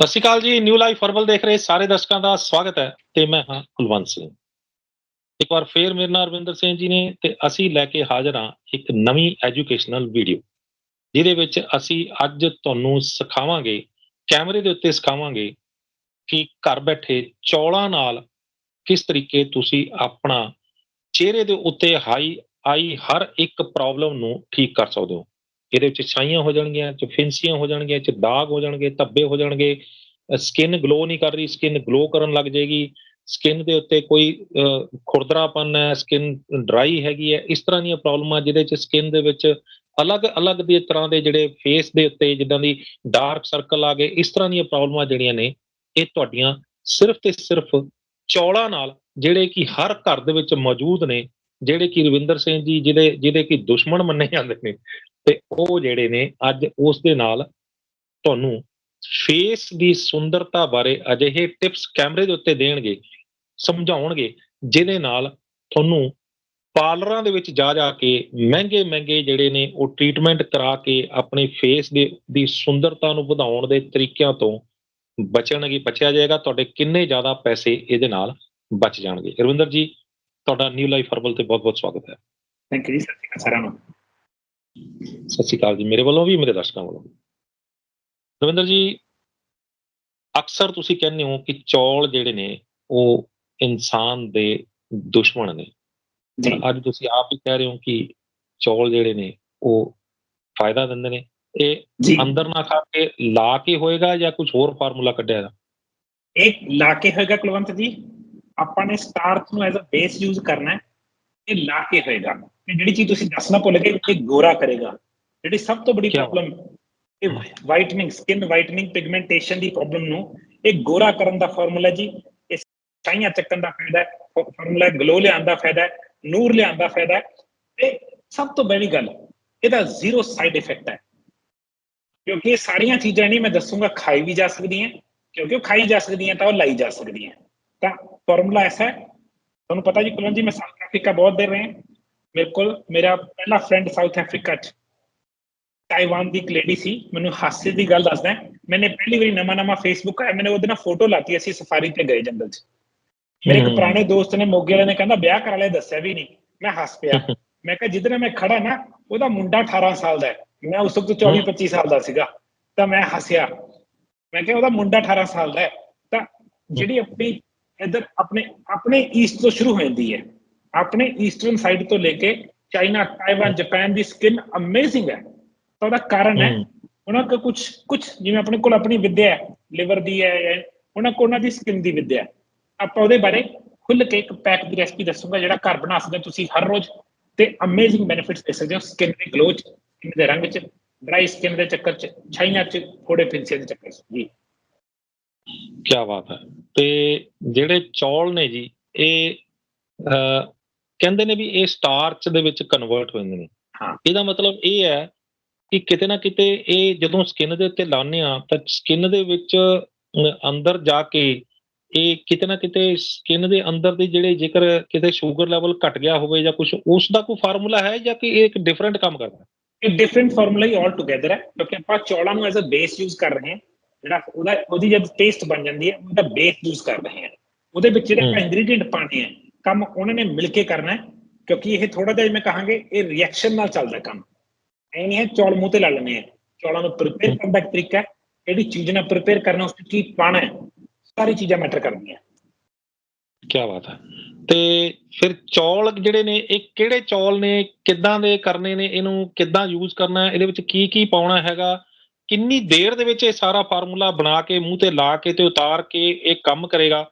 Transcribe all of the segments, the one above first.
ਸਤਿ ਸ਼੍ਰੀ ਅਕਾਲ ਜੀ new life herbal ਦੇਖ ਰਹੇ ਸਾਰੇ ਦਰਸ਼ਕਾਂ ਦਾ ਸਵਾਗਤ ਹੈ ਤੇ ਮੈਂ ਹਾਂ ਕੁਲਵੰਤ ਸਿੰਘ। ਇੱਕ ਵਾਰ ਫੇਰ ਮੇਰੇ ਨਾਲ ਰਵਿੰਦਰ ਸਿੰਘ ਜੀ ਨੇ ਤੇ ਅਸੀਂ ਲੈ ਕੇ ਹਾਜ਼ਰ ਹਾਂ ਇੱਕ ਨਵੀਂ ਐਜੂਕੇਸ਼ਨਲ ਵੀਡੀਓ ਜਿਹਦੇ ਵਿੱਚ ਅਸੀਂ ਅੱਜ ਤੁਹਾਨੂੰ ਸਿਖਾਵਾਂਗੇ, ਕੈਮਰੇ ਦੇ ਉੱਤੇ ਸਿਖਾਵਾਂਗੇ ਕਿ ਘਰ ਬੈਠੇ ਚੌਲਾਂ ਨਾਲ ਕਿਸ ਤਰੀਕੇ ਤੁਸੀਂ ਆਪਣਾ ਚਿਹਰੇ ਦੇ ਉੱਤੇ ਹਾਈ ਆਈ ਹਰ ਇੱਕ ਪ੍ਰੋਬਲਮ ਨੂੰ ਠੀਕ ਕਰ ਸਕਦੇ ਹੋ। ਇਹਦੇ ਵਿੱਚ ਛਾਈਆਂ ਹੋ ਜਾਣਗੀਆਂ ਚ ਫਿੰਸੀਆਂ ਹੋ ਜਾਣਗੀਆਂ ਚ ਦਾਗ ਹੋ ਜਾਣਗੇ ਧੱਬੇ ਹੋ ਜਾਣਗੇ। ਸਕਿਨ ਗਲੋ ਨਹੀਂ ਕਰ ਰਹੀ ਸਕਿਨ ਗਲੋ ਕਰਨ ਲੱਗ ਜਾਏਗੀ। ਸਕਿਨ ਦੇ ਉੱਤੇ ਕੋਈ ਅਹ, ਖੁਰਦਰਾਪਨ ਹੈ ਸਕਿਨ ਡਰਾਈ ਹੈਗੀ ਹੈ ਇਸ ਤਰ੍ਹਾਂ ਦੀਆਂ ਪ੍ਰੋਬਲਮਾਂ ਜਿਹਦੇ ਚ ਸਕਿਨ ਦੇ ਵਿੱਚ ਅਲੱਗ-ਅਲੱਗ ਦੇ ਤਰ੍ਹਾਂ ਦੇ ਜਿਹੜੇ ਫੇਸ ਦੇ ਉੱਤੇ ਜਿੱਦਾਂ ਦੀ ਡਾਰਕ ਸਰਕਲ ਆ ਗਏ ਇਸ ਤਰ੍ਹਾਂ ਦੀਆਂ ਪ੍ਰੋਬਲਮਾਂ ਜਿਹੜੀਆਂ ਨੇ ਇਹ ਤੁਹਾਡੀਆਂ ਸਿਰਫ ਤੇ ਸਿਰਫ ਚੌਲਾਂ ਨਾਲ ਜਿਹੜੇ ਕਿ ਹਰ ਘਰ ਦੇ ਵਿੱਚ ਮੌਜੂਦ ਨੇ ਜਿਹੜੇ ਕਿ ਰਵਿੰਦਰ ਸਿੰਘ ਜੀ ਜਿਹਦੇ ਜਿਹਦੇ ਕਿ ਦੁਸ਼ਮਣ ਮੰਨੇ ਜਾਂਦੇ ਨੇ ਤੇ ਉਹ ਜਿਹੜੇ ਨੇ ਅੱਜ ਉਸ ਦੇ ਨਾਲ ਤੁਹਾਨੂੰ ਫੇਸ ਦੀ ਸੁੰਦਰਤਾ ਬਾਰੇ ਅਜਿਹੇ ਟਿਪਸ ਕੈਮਰੇ ਦੇ ਉੱਤੇ ਦੇਣਗੇ, ਸਮਝਾਉਣਗੇ, ਜਿਹਦੇ ਨਾਲ ਤੁਹਾਨੂੰ ਪਾਰਲਰਾਂ ਦੇ ਵਿੱਚ ਜਾ ਜਾ ਕੇ ਮਹਿੰਗੇ ਮਹਿੰਗੇ ਜਿਹੜੇ ਨੇ ਉਹ ਟ੍ਰੀਟਮੈਂਟ ਕਰਾ ਕੇ ਆਪਣੇ ਫੇਸ ਦੇ ਦੀ ਸੁੰਦਰਤਾ ਨੂੰ ਵਧਾਉਣ ਦੇ ਤਰੀਕਿਆਂ ਤੋਂ ਬਚਣਗੇ, ਬਚਿਆ ਜਾਏਗਾ, ਤੁਹਾਡੇ ਕਿੰਨੇ ਜ਼ਿਆਦਾ ਪੈਸੇ ਇਹਦੇ ਨਾਲ ਬਚ ਜਾਣਗੇ। ਰਵਿੰਦਰ ਜੀ, ਤੁਹਾਡਾ ਨਿਊ ਲਾਈਫ ਹਰਬਲ ਤੇ ਬਹੁਤ ਬਹੁਤ ਸਵਾਗਤ ਹੈ। ਥੈਂਕ ਯੂ ਜੀ, ਸਤਿ ਸ਼੍ਰੀ ਅਕਾਲ ਸਾਰਿਆਂ ਨੂੰ। ਸਤਿ ਸ਼੍ਰੀ ਅਕਾਲ ਜੀ ਮੇਰੇ ਵੱਲੋਂ ਵੀ ਮੇਰੇ ਦਰਸ਼ਕਾਂ ਵੱਲੋਂ। ਰਵਿੰਦਰ ਜੀ ਅਕਸਰ ਤੁਸੀਂ ਕਹਿੰਦੇ ਹੋ ਕਿ ਚੌਲ ਜਿਹੜੇ ਨੇ ਉਹ ਇਨਸਾਨ ਦੇ ਦੁਸ਼ਮਣ ਨੇ। ਅੱਜ ਤੁਸੀਂ ਆਪ ਹੀ ਕਹਿ ਰਹੇ ਹੋ ਕਿ ਚੌਲ ਜਿਹੜੇ ਨੇ ਉਹ ਫਾਇਦਾ ਦਿੰਦੇ ਨੇ। ਇਹ ਅੰਦਰ ਨਾ ਖਾ ਕੇ ਲਾ ਕੇ ਹੋਏਗਾ ਜਾਂ ਕੁਝ ਹੋਰ ਫਾਰਮੂਲਾ ਕੱਢਿਆ ਹੈ ਇਹ ਲਾ ਕੇ ਹੋਏਗਾ ਕੁਲਵੰਤ ਜੀ ਆਪਾਂ ਨੇ ਸਟਾਰਚ ਨੂੰ ਐਜ਼ ਅ ਬੇਸ ਯੂਜ਼ ਕਰਨਾ ਹੈ। ਇਹ ਲਾ ਕੇ ਹੋਏਗਾ ਤੇ ਜਿਹੜੀ ਚੀਜ਼ ਤੁਸੀਂ ਦੱਸਣਾ ਭੁੱਲ ਗਏ ਇਹ ਗੋਰਾ ਕਰੇਗਾ। ਜਿਹੜੀ ਸਭ ਤੋਂ ਬੜੀ। ਪ੍ਰੋਬਲਮ ਇਹ ਵਾਈਟਨਿੰਗ ਸਕਿਨ ਵਾਈਟਨਿੰਗ ਪਿਗਮੈਂਟੇਸ਼ਨ ਦੀ ਪ੍ਰੋਬਲਮ ਨੂੰ ਇਹ ਗੋਰਾ ਕਰਨ ਦਾ ਫਾਰਮੂਲਾ ਜੀ। ਇਹ ਛਾਈਆਂ ਚੱਕਣ ਦਾ ਫਾਇਦਾ ਫਾਰਮੂਲਾ ਗਲੋ ਲਿਆਉਣ ਦਾ ਫਾਇਦਾ ਨੂਰ ਲਿਆਉਣ ਦਾ ਫਾਇਦਾ ਤੇ ਸਭ ਤੋਂ ਬੜੀ ਗੱਲ ਇਹਦਾ ਜ਼ੀਰੋ ਸਾਈਡ ਇਫੈਕਟ ਹੈ। ਕਿਉਂਕਿ ਇਹ ਸਾਰੀਆਂ ਚੀਜ਼ਾਂ ਨਹੀਂ ਮੈਂ ਦੱਸੂਗਾ ਖਾਈ ਵੀ ਜਾ ਸਕਦੀਆਂ ਕਿਉਂਕਿ ਉਹ ਖਾਈ ਜਾ ਸਕਦੀਆਂ ਤਾਂ ਉਹ ਲਾਈ ਜਾ ਸਕਦੀਆਂ ਤਾਂ ਫਾਰਮੂਲਾ ਐਸਾ ਹੈ ਤੁਹਾਨੂੰ ਪਤਾ ਜੀ ਕੁਲਵੰਤ ਜੀ ਮੈਂ ਸਾਊਥ ਅਫਰੀਕਾ ਬਹੁਤ ਦੇਰ ਰਹੇ ਮੇਰੇ ਕੋਲ ਮੇਰਾ ਪਹਿਲਾ ਫਰੈਂਡ ਸਾਊਥ ਅਫਰੀਕਾ ਚ ਤਾਈਵਾਨ ਦੀ ਇੱਕ ਲੇਡੀ ਸੀ ਮੈਨੂੰ ਹਾਸੇ ਦੀ ਗੱਲ ਦੱਸਦਾ। ਮੈਨੇ ਪਹਿਲੀ ਵਾਰੀ ਨਵਾਂ ਨਵਾਂ ਫੇਸਬੁੱਕ ਆਇਆ ਮੈਨੇ ਉਹਦੇ ਨਾਲ ਫੋਟੋ ਲਾਤੀ ਅਸੀਂ ਸਫਾਰੀ ਤੇ ਗਏ ਜੰਗਲ ਚ ਮੇਰੇ ਇੱਕ। ਪੁਰਾਣੇ ਦੋਸਤ ਨੇ ਮੋਗੇ ਵਾਲੇ ਨੇ ਕਹਿੰਦਾ ਵਿਆਹ ਕਰਾ ਲਿਆ ਦੱਸਿਆ ਵੀ ਨਹੀਂ ਮੈਂ ਹੱਸ ਪਿਆ ਮੈਂ ਕਿਹਾ ਜਿੱਦਣ ਮੈਂ ਖੜਾ ਨਾ ਉਹਦਾ ਮੁੰਡਾ 18 ਸਾਲ ਦਾ ਹੈ ਮੈਂ ਉਸ ਵਕਤ 24 25 ਸਾਲ ਦਾ ਸੀਗਾ ਤਾਂ ਮੈਂ ਹੱਸਿਆ ਮੈਂ ਕਿਹਾ ਉਹਦਾ ਮੁੰਡਾ 18 ਸਾਲ ਦਾ ਹੈ ਤਾਂ ਜਿਹੜੀ ਆਪਣੀ ਇਧਰ ਆਪਣੇ ਆਪਣੇ ਈਸਟ ਤੋਂ ਸ਼ੁਰੂ ਹੋ ਜਾਂਦੀ ਹੈ ਆਪਣੇ ਈਸਟਰਨ ਸਾਈਡ ਤੋਂ ਲੈ ਕੇ ਚਾਈਨਾ ਤਾਈਵਾਨ ਜਾਪਾਨ ਦੀ ਸਕਿਨ ਅਮੇਜ਼ਿੰਗ ਹੈ। ਤਾਂ ਉਹਦਾ ਕਾਰਨ ਹੈ। ਉਹਨਾਂ ਕੋਲ ਕੁਝ ਕੁਝ ਜਿਵੇਂ ਆਪਣੇ ਕੋਲ ਆਪਣੀ ਵਿਦਿਆ ਹੈ ਲਿਵਰ ਦੀ ਹੈ ਉਹਨਾਂ ਕੋਲ ਉਹਨਾਂ ਦੀ ਸਕਿਨ ਦੀ ਵਿਦਿਆ ਆਪਾਂ ਉਹਦੇ ਬਾਰੇ ਖੁੱਲ ਕੇ ਇੱਕ ਪੈਕ ਦੀ ਰੈਸਪੀ ਦੱਸੂਗਾ ਜਿਹੜਾ ਘਰ ਬਣਾ ਸਕਦੇ ਤੁਸੀਂ ਹਰ ਰੋਜ਼ ਤੇ ਅਮੇਜ਼ਿੰਗ ਬੈਨੀਫਿਟਸ ਦੇ ਸਕਦੇ ਹੋ ਸਕਿਨ ਦੇ ਗਲੋ ਚ ਸਕਿਨ ਦੇ ਰੰਗ ਚ ਡਰਾਈ ਸਕਿਨ ਦੇ ਚੱਕਰ ਚ ਛਾਈਆਂ ਚ ਥੋੜੇ ਫਿੰਸੇ ਦੇ ਚੱਕਰ ਚ। ਜੀ। ਕੀ ਬਾਤ ਹੈ। ਤੇ ਜਿਹੜੇ ਚੌਲ ਨੇ ਜੀ ਇਹ ਕਹਿੰਦੇ ਨੇ ਵੀ ਇਹ ਸਟਾਰਚ ਦੇ ਵਿੱਚ ਕਨਵਰਟ ਹੋ ਜਾਂਦੇ ਨੇ ਹਾਂ। ਇਹਦਾ ਮਤਲਬ ਇਹ ਹੈ ਕਿ ਕਿਤੇ ਨਾ ਕਿਤੇ ਇਹ ਜਦੋਂ ਸਕਿਨ ਦੇ ਉੱਤੇ ਲਾਉਂਦੇ ਆ ਤਾਂ ਸਕਿਨ ਦੇ ਵਿੱਚ ਅੰਦਰ ਜਾ ਕੇ ਇਹ ਕਿਤੇ ਨਾ ਕਿਤੇ ਸਕਿਨ ਦੇ ਅੰਦਰ ਦੇ ਜਿਹੜੇ ਜੇਕਰ ਕਿਤੇ ਸ਼ੂਗਰ ਲੈਵਲ ਘਟ ਗਿਆ ਹੋਵੇ ਜਾਂ ਕੁਝ ਉਸ ਦਾ ਕੋਈ ਫਾਰਮੂਲਾ ਹੈ ਜਾਂ ਕਿ ਇਹ ਇੱਕ ਡਿਫਰੈਂਟ ਕੰਮ ਕਰਦਾ ਹੈ ਇਹ ਡਿਫਰੈਂਟ ਫਾਰਮੂਲਾ ਹੀ ਆਲ ਟੁਗੇਦਰ ਹੈ ਕਿਉਂਕਿ ਆਪਾਂ ਚੌਲਾਂ ਨੂੰ ਐਜ਼ ਅ ਬੇਸ ਯੂਜ਼ ਕਰ ਰਹੇ ਹਾਂ ਜਿਹੜਾ ਉਹਦਾ ਉਹਦੀ ਜਦ ਟੇਸਟ ਬਣ ਜਾਂਦੀ ਹੈ ਉਹਦਾ ਬੇਸ ਯੂਜ਼ ਕਰ ਰਹੇ ਹਾਂ ਉਹਦੇ ਵਿੱਚ ਜਿਹੜੇ। ਇੰਗਰੀਡੀਐਂਟ ਪਾਣੇ ਆ ਕੰਮ ਉਹਨਾਂ ਨੇ ਮਿਲ ਕੇ ਕਰਨਾ ਹੈ, ਕਿਉਂਕਿ ਇਹ ਥੋੜਾ ਜਿਹਾ ਜਿਵੇਂ ਕਹਾਂਗੇ, ਇਹ ਰਿਐਕਸ਼ਨ ਨਾਲ ਚੱਲਦਾ ਕੰਮ। ਐ ਨਹੀਂ ਹੈ ਚੌਲ ਮੂੰਹ ਤੇ ਲਾ ਲੈਣੇ ਆ। ਚੌਲਾਂ ਨੂੰ ਪ੍ਰਿਪੇਅਰ ਕਰਨ ਦਾ ਇੱਕ ਤਰੀਕਾ ਜਿਹੜੀ ਚੀਜ਼ ਨਾਲ ਪ੍ਰਿਪੇਅਰ ਕਰਨਾ, ਉਸ ਕੀ ਪਾਣਾ ਹੈ, ਸਾਰੀ ਚੀਜ਼ਾਂ ਮੈਟਰ ਕਰਦੀਆਂ। ਕੀ ਬਾਤ ਹੈ। ਤੇ ਫਿਰ ਚੌਲ ਜਿਹੜੇ ਨੇ, ਇਹ ਕਿਹੜੇ ਚੌਲ ਨੇ, ਕਿੱਦਾਂ ਦੇ ਕਰਨੇ ਨੇ, ਇਹਨੂੰ ਕਿੱਦਾਂ ਯੂਜ਼ ਕਰਨਾ ਹੈ, ਇਹਦੇ ਵਿੱਚ ਕੀ ਕੀ ਪਾਉਣਾ ਹੈਗਾ? ਕਿੰਨੀ ਦੇਰ ਦੇ ਵਿੱਚ ਇਹ ਸਾਰਾ ਫਾਰਮੂਲਾ ਬਣਾ ਕੇ, ਮੂੰਹ ਤੇ ਲਾ ਕੇ ਤੇ ਉਤਾਰ ਕੇ ਇਹ ਕੰਮ ਕਰੇਗਾ?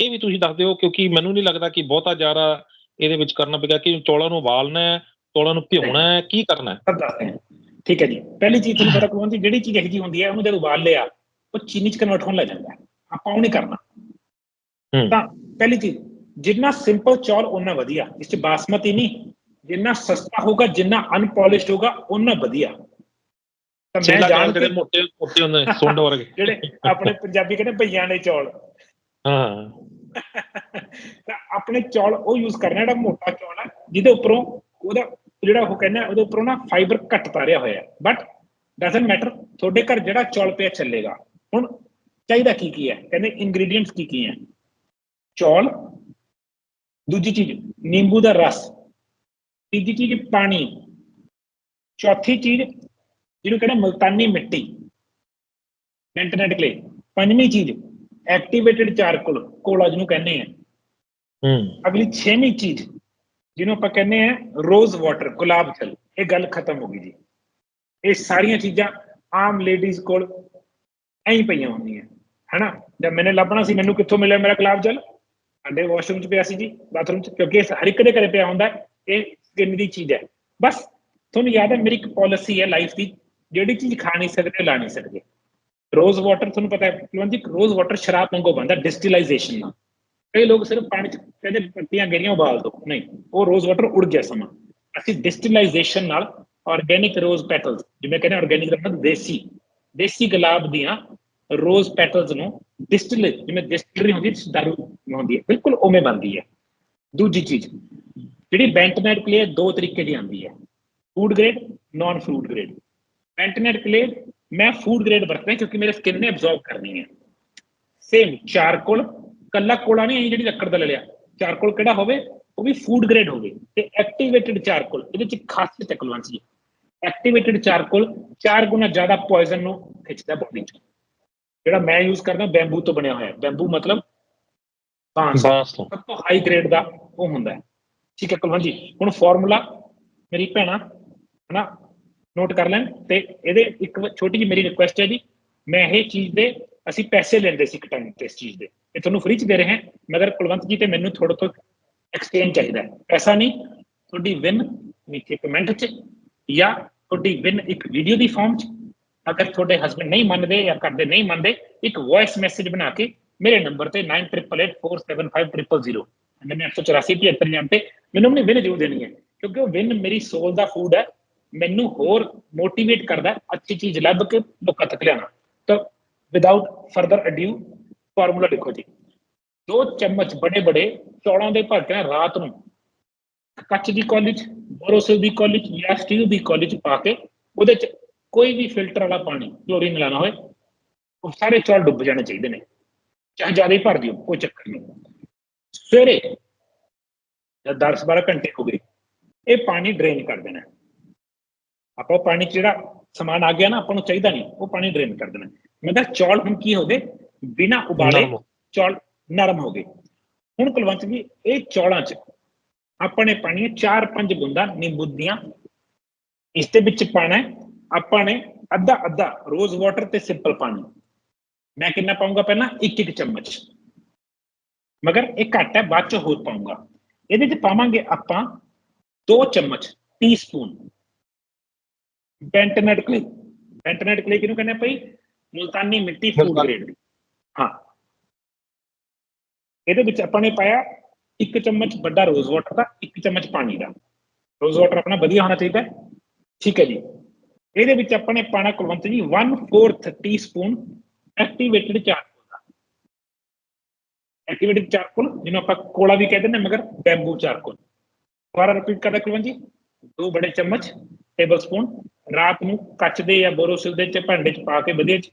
ਇਹ ਵੀ ਤੁਸੀਂ ਦੱਸ ਦਿਓ ਕਿਉਂਕਿ ਮੈਨੂੰ ਨਹੀਂ ਲੱਗਦਾ ਕਿ ਬਹੁਤਾ ਜ਼ਿਆਦਾ ਇਹਦੇ ਵਿੱਚ ਕਰਨਾ ਪਏਗਾ ਕਿ ਚੌਲਾਂ ਨੂੰ ਉਬਾਲਣਾ ਹੈ ਚੌਲਾਂ ਨੂੰ ਭਿਉਣਾ ਹੈ ਕੀ ਕਰਨਾ ਹੈ? ਦੱਸਦੇ ਹਾਂ। ਠੀਕ ਹੈ ਜੀ। ਪਹਿਲੀ ਚੀਜ਼ ਤੁਹਾਨੂੰ ਪਤਾ ਕੋਣ ਜਿਹੜੀ ਚੀਜ਼ ਇਹੋ ਹੁੰਦੀ ਹੈ ਉਹਨੂੰ ਜਦ ਉਬਾਲ ਲਿਆ ਉਹ ਚੀਨੀ ਚ ਕਨਵਰਟ ਹੋਣ ਲੱਗ ਜਾਂਦਾ ਆਪਾਂ ਉਹ ਨਹੀਂ ਕਰਨਾ। ਤਾਂ ਪਹਿਲੀ ਚੀਜ਼ ਜਿੰਨਾ ਸਿੰਪਲ ਚੌਲ ਉਹਨਾਂ ਵਧੀਆ। ਇਸ ਚ ਬਾਸਮਤੀ ਨਹੀਂ ਜਿੰਨਾ ਸਸਤਾ ਹੋਗਾ ਜਿੰਨਾ ਅਨਪੋਲਿਸ਼ਡ ਹੋਗਾ ਉਹਨਾਂ ਵਧੀਆ। ਤਾਂ ਮੈਂ ਜਾਣ ਜਿਹੜੇ ਮੋਟੇ ਮੋਟੇ ਹੁੰਦੇ ਸੁੰਡ ਵਰਗੇ। ਜਿਹੜੇ ਆਪਣੇ ਪੰਜਾਬੀ ਕਹਿੰਦੇ ਭਈਆਂ ਦੇ ਚੌਲ। ਹਾਂ। ਤਾਂ ਆਪਣੇ ਚੌਲ, ਉਹ ਯੂਜ਼ ਕਰਨਾ ਜਿਹੜਾ ਮੋਟਾ ਚੌਲ ਹੈ ਜਿਹਦੇ ਉੱਪਰੋਂ ਉਹਦਾ ਜਿਹੜਾ ਉਹ ਕਹਿੰਦੇ, ਉਹਦੇ ਉੱਪਰੋਂ ਨਾ ਫਾਈਬਰ ਘੱਟ ਤਾਰਿਆ ਹੋਇਆ ਬਟ ਡਸਨਟ ਮੈਟਰ ਤੁਹਾਡੇ ਘਰ ਜਿਹੜਾ ਚੌਲ ਪਿਆ ਚੱਲੇਗਾ। ਹੁਣ ਚਾਹੀਦਾ ਕੀ ਕੀ ਹੈ? ਕਹਿੰਦੇ ਇੰਗਰੀਡੀਐਂਟਸ ਕੀ ਕੀ ਹੈ? ਚੌਲ, ਦੂਜੀ ਚੀਜ਼, ਨਿੰਬੂ ਦਾ ਰਸ, ਤੀਜੀ ਚੀਜ਼ ਪਾਣੀ, ਚੌਥੀ ਚੀਜ਼ ਜਿਹਨੂੰ ਕਹਿੰਦੇ ਮਲਤਾਨੀ ਮਿੱਟੀ, ਮੈਂਟਨੇਟ ਕਲੇ ਪੰਜਵੀਂ ਚੀਜ਼ ਐਕਟੀਵੇਟਿਡ ਚਾਰਕੋਲ ਕੋਲਾ ਜਿਹਨੂੰ ਕਹਿੰਦੇ ਆ। ਹੂੰ। ਅਗਲੀ ਛੇਵੀਂ ਚੀਜ਼ ਜਿਹਨੂੰ ਆਪਾਂ ਕਹਿੰਦੇ ਆ ਰੋਜ਼ ਵਾਟਰ ਗੁਲਾਬ ਜਲ। ਇਹ ਗੱਲ ਖਤਮ ਹੋ ਗਈ ਜੀ। ਇਹ ਸਾਰੀਆਂ ਚੀਜ਼ਾਂ ਆਮ ਲੇਡੀਜ਼ ਕੋਲ ਐਂ ਪਈਆਂ ਹੁੰਦੀਆਂ। ਹੈਨਾ? ਜਦ ਮੈਨੇ ਲੱਭਣਾ ਸੀ ਮੈਨੂੰ ਕਿੱਥੋਂ ਮਿਲਿਆ ਮੇਰਾ ਗੁਲਾਬ ਜਲ? ਸਾਡੇ ਵਾਸ਼ਰੂਮ 'ਚ ਪਿਆ ਸੀ ਜੀ ਬਾਥਰੂਮ 'ਚ ਕਿਉਂਕਿ ਹਰ ਇੱਕ ਦੇ ਘਰੇ ਪਿਆ ਹੁੰਦਾ ਇਹ ਸਕਿਨ ਦੀ ਚੀਜ਼ ਹੈ। ਬਸ ਤੁਹਾਨੂੰ ਯਾਦ ਹੈ ਮੇਰੀ ਇੱਕ ਪਾਲਿਸੀ ਹੈ ਲਾਈਫ ਦੀ ਜਿਹੜੀ ਚੀਜ਼ ਖਾ ਨਹੀਂ ਸਕਦੇ ਲਾ ਨਹੀਂ ਸਕਦੇ। ਰੋਜ਼ ਵਾਟਰ ਤੁਹਾਨੂੰ ਪਤਾ ਹੈ ਕੁਲਵੰਤ ਜੀ ਰੋਜ਼ ਵਾਟਰ ਸ਼ਰਾਬ ਵਾਂਗੂ ਬਣਦਾ ਡਿਸਟਿਲਾਈਜੇਸ਼ਨ ਨਾਲ। ਕਈ ਲੋਕ ਸਿਰਫ ਪਾਣੀ ਚ ਕਹਿੰਦੇ ਪੱਤੀਆਂ ਗਰੀਆਂ ਉਬਾਲ ਦੋ। ਨਹੀਂ, ਉਹ ਰੋਜ਼ ਵਾਟਰ ਉੜ ਗਿਆ ਸਮਾਂ। ਅਸੀਂ ਡਿਸਟਿਲਾਈਜੇਸ਼ਨ ਨਾਲ ਆਰਗੇਨਿਕ ਰੋਜ਼ ਪੈਟਲਸ ਜਿਵੇਂ ਕਹਿੰਦੇ ਆਰਗੇਨਿਕ ਦਾ ਮਤਲਬ ਦੇਸੀ ਦੇਸੀ ਗੁਲਾਬ ਦੀਆਂ ਰੋਜ਼ ਪੈਟਲਸ ਨੂੰ ਡਿਸਟਿਲ ਜਿਵੇਂ ਡਿਸਟਿਲਰੀ ਹੁੰਦੀ ਹੈ ਦਾਰੂ ਹੁੰਦੀ ਹੈ, ਬਿਲਕੁਲ ਉਵੇਂ ਬਣਦੀ ਹੈ। ਦੂਜੀ ਚੀਜ਼, ਜਿਹੜੀ ਬੈਂਟਨੈਟ ਕਲੇ ਦੋ ਤਰੀਕੇ ਦੀ ਆਉਂਦੀ ਹੈ। Food grade non food grade bentonite clay ਮੈਂ ਫੂਡ ਗ੍ਰੇਡ ਵਰਤਦਾ ਕਿਉਂਕਿ ਮੇਰੇ ਸਕਿਨ ਨੇ ਅਬਜ਼ੌਰਬ ਕਰਨੀ ਹੈ। ਸੇਮ ਚਾਰਕੋਲ ਕੱਲਾ ਕੋਲਾ ਨਹੀਂ ਜਿਹੜੀ ਲੱਕੜ ਦਾ ਲੈ ਲਿਆ। ਚਾਰਕੋਲ ਕਿਹੜਾ ਹੋਵੇ? ਉਹ ਵੀ ਫੂਡ ਗ੍ਰੇਡ ਹੋਵੇ। ਤੇ ਐਕਟੀਵੇਟਿਡ ਚਾਰਕੋਲ ਇਹਦੇ ਚ ਇੱਕ ਖਾਸੀਅਤ ਹੈ ਕੁਲਵੰਤ ਜੀ। ਐਕਟੀਵੇਟਿਡ ਚਾਰਕੋਲ ਚਾਰ ਗੁਣਾ ਜ਼ਿਆਦਾ ਪੋਇਜ਼ਨ ਨੂੰ ਖਿੱਚਦਾ ਬੋਡੀ ਚ। ਜਿਹੜਾ ਮੈਂ ਯੂਜ਼ ਕਰਦਾ ਬੈਂਬੂ ਤੋਂ ਬਣਿਆ ਹੋਇਆ। ਬੈਂਬੂ ਮਤਲਬ ਬਾਂਸ। ਬਾਸ ਤੋਂ। ਸਭ ਤੋਂ ਹਾਈ ਗ੍ਰੇਡ ਦਾ ਉਹ ਹੁੰਦਾ ਹੈ। ਠੀਕ ਹੈ ਕੁਲਵੰਤ ਜੀ ਹੁਣ ਫਾਰਮੂਲਾ ਮੇਰੀ ਭੈਣਾ ਹਨਾ ਨੋਟ ਕਰ ਲੈਣ ਤੇ ਇਹਦੇ ਇੱਕ ਛੋਟੀ ਜਿਹੀ ਮੇਰੀ ਰਿਕੁਐਸਟ ਹੈ ਜੀ। ਮੈਂ ਇਹ ਚੀਜ਼ ਦੇ ਅਸੀਂ ਪੈਸੇ ਲੈਂਦੇ ਸੀ ਇੱਕ ਟਾਈਮ ਤੇ ਇਸ ਚੀਜ਼ ਦੇ। ਇਹ ਤੁਹਾਨੂੰ ਫ੍ਰੀ ਚ ਦੇ ਰਹੇ ਹਾਂ, ਮਗਰ ਕੁਲਵੰਤ ਜੀ ਤੇ ਮੈਨੂੰ ਥੋੜਾ ਤੋਂ ਐਕਸਚੇਂਜ ਚਾਹੀਦਾ ਪੈਸਾ ਨਹੀਂ, ਤੁਹਾਡੀ ਵਿਨ ਨੀਚੇ ਕਮੈਂਟ ਚ ਜਾਂ ਤੁਹਾਡੀ ਵਿਨ ਇੱਕ ਵੀਡੀਓ ਦੀ ਫਾਰਮ ਚ। ਅਗਰ ਤੁਹਾਡੇ ਹਸਬੰਡ ਨਹੀਂ ਮੰਨਦੇ ਜਾਂ ਕਰਦੇ ਨਹੀਂ ਮੰਨਦੇ, ਇੱਕ ਵੌਇਸ ਮੈਸੇਜ ਬਣਾ ਕੇ ਮੇਰੇ ਨੰਬਰ ਤੇ 9888475000 ਮੈਨੇ 184 75 ਨਾਮ ਤੇ ਮੈਨੂੰ ਆਪਣੀ ਵਿਨ ਜ਼ਰੂਰ ਦੇਣੀ ਹੈ, ਕਿਉਂਕਿ ਉਹ ਵਿਨ ਮੇਰੀ ਸੋਲ ਦਾ ਫੂਡ ਹੈ। ਮੈਨੂੰ ਹੋਰ ਮੋਟੀਵੇਟ ਕਰਦਾ ਅੱਛੀ ਚੀਜ਼ ਲੱਭ ਕੇ ਲੋਕਾਂ ਤੱਕ ਲਿਆਉਣਾ। ਤਾਂ ਵਿਦਆਊਟ ਫਰਦਰ ਅਡਿਊ ਫਾਰਮੂਲਾ ਲਿਖੋ ਜੀ। ਦੋ ਚਮਚ ਬੜੇ ਬੜੇ ਚੌਲਾਂ ਦੇ ਭਰ ਕੇ ਰਾਤ ਨੂੰ ਕੱਚ ਦੀ ਕੌਲੀ ਬੋਰੋਸਿਲ ਦੀ ਕੌਲੀ ਜਾਂ ਸਟੀਲ ਦੀ ਕੌਲੀ ਪਾ ਕੇ ਉਹਦੇ ਚ ਕੋਈ ਵੀ ਫਿਲਟਰ ਵਾਲਾ ਪਾਣੀ ਕਲੋਰੀਨ ਮਿਲਾਣਾ ਹੋਏ, ਉਹ ਸਾਰੇ ਚੌਲ ਡੁੱਬ ਜਾਣੇ ਚਾਹੀਦੇ ਨੇ। ਚਾਹੇ ਜ਼ਿਆਦਾ ਹੀ ਭਰ ਦਿਓ, ਕੋਈ ਚੱਕਰ ਨਹੀਂ। ਸਵੇਰੇ ਜਦ 10 12 ਘੰਟੇ ਹੋ ਗਏ, ਇਹ ਪਾਣੀ ਡਰੇਨ ਕਰ ਦੇਣਾ। ਆਪਾਂ ਉਹ ਪਾਣੀ 'ਚ ਜਿਹੜਾ ਸਮਾਨ ਆ ਗਿਆ ਨਾ ਆਪਾਂ ਨੂੰ ਚਾਹੀਦਾ ਨਹੀਂ ਉਹ ਪਾਣੀ ਡਰੇਨ ਕਰ ਦੇਣਾ ਮੈਂ ਕਿਹਾ ਚੌਲ ਹੁਣ ਕੀ ਹੋ ਗਏ ਬਿਨਾ ਉਬਾਲੇ ਨਰਮ। ਚੌਲ ਨਰਮ ਹੋ ਗਏ ਹੁਣ ਕੁਲਵੰਤ ਜੀ ਇਹ ਚੌਲਾਂ 'ਚ ਆਪਾਂ ਨੇ ਪਾਣੀ ਚਾਰ ਪੰਜ ਬੂੰਦਾਂ ਨਿੰਬੂ ਦੀਆਂ ਇਸ ਦੇ ਵਿੱਚ ਪਾਣਾ ਹੈ ਆਪਾਂ ਨੇ ਅੱਧਾ ਅੱਧਾ ਰੋਜ਼ ਵਾਟਰ ਤੇ ਸਿੰਪਲ ਪਾਣੀ ਮੈਂ ਕਿੰਨਾ ਪਾਉਂਗਾ ਪਹਿਲਾਂ ਇੱਕ ਇੱਕ ਚਮਚ ਮਗਰ ਇਹ ਘੱਟ ਹੈ ਬਾਅਦ ਚ ਹੋਰ ਪਾਉਂਗਾ ਇਹਦੇ ਚ ਪਾਵਾਂਗੇ ਆਪਾਂ 2 ਚਮਚ ਟੀਸਪੂਨ ਬੈਂਟਨਟ ਕਲੇ ਬੈਂਟਨਟ ਕਲੇ ਕਿਹਨੂੰ ਕਹਿੰਦੇ ਭਾਈ? ਮੁਲਤਾਨੀ ਮਿੱਟੀ ਫੂਡ। ਗ੍ਰੇਡ ਦੀ। ਹਾਂ। ਇਹਦੇ ਵਿੱਚ ਆਪਾਂ ਨੇ ਪਾਇਆ ਇੱਕ ਚਮਚ ਵੱਡਾ ਰੋਜ਼ ਵਾਟਰ ਦਾ ਇੱਕ ਚਮਚ ਪਾਣੀ ਦਾ। ਰੋਜ਼ ਵਾਟਰ ਆਪਣਾ ਵਧੀਆ ਹੋਣਾ ਚਾਹੀਦਾ। ਠੀਕ ਹੈ ਜੀ। ਇਹਦੇ ਵਿੱਚ ਆਪਾਂ ਨੇ ਪਾਣਾ Kulwant ji 1/4 teaspoon activated charcoal ਦਾ। ਐਕਟੀਵੇਟਿਡ ਚਾਰਕੋਲ ਜਿਹਨੂੰ ਆਪਾਂ ਕੋਲਾ ਵੀ ਕਹਿੰਦੇ ਨੇ ਮਗਰ ਬੈਂਬੂ ਚਾਰਕੋਲ ਦੁਬਾਰਾ ਰਿਪੀਟ ਕਰਦਾ ਕੁਲਵੰਤ ਜੀ। ਦੋ ਬੜੇ ਚਮਚ ਟੇਬਲ ਸਪੂਨ ਰਾਤ ਨੂੰ ਕੱਚ ਦੇ ਜਾਂ ਬੋਰੋਸਿਲ ਦੇ ਚ ਭਾਂਡੇ ਚ ਪਾ ਕੇ ਵਧੀਆ ਚ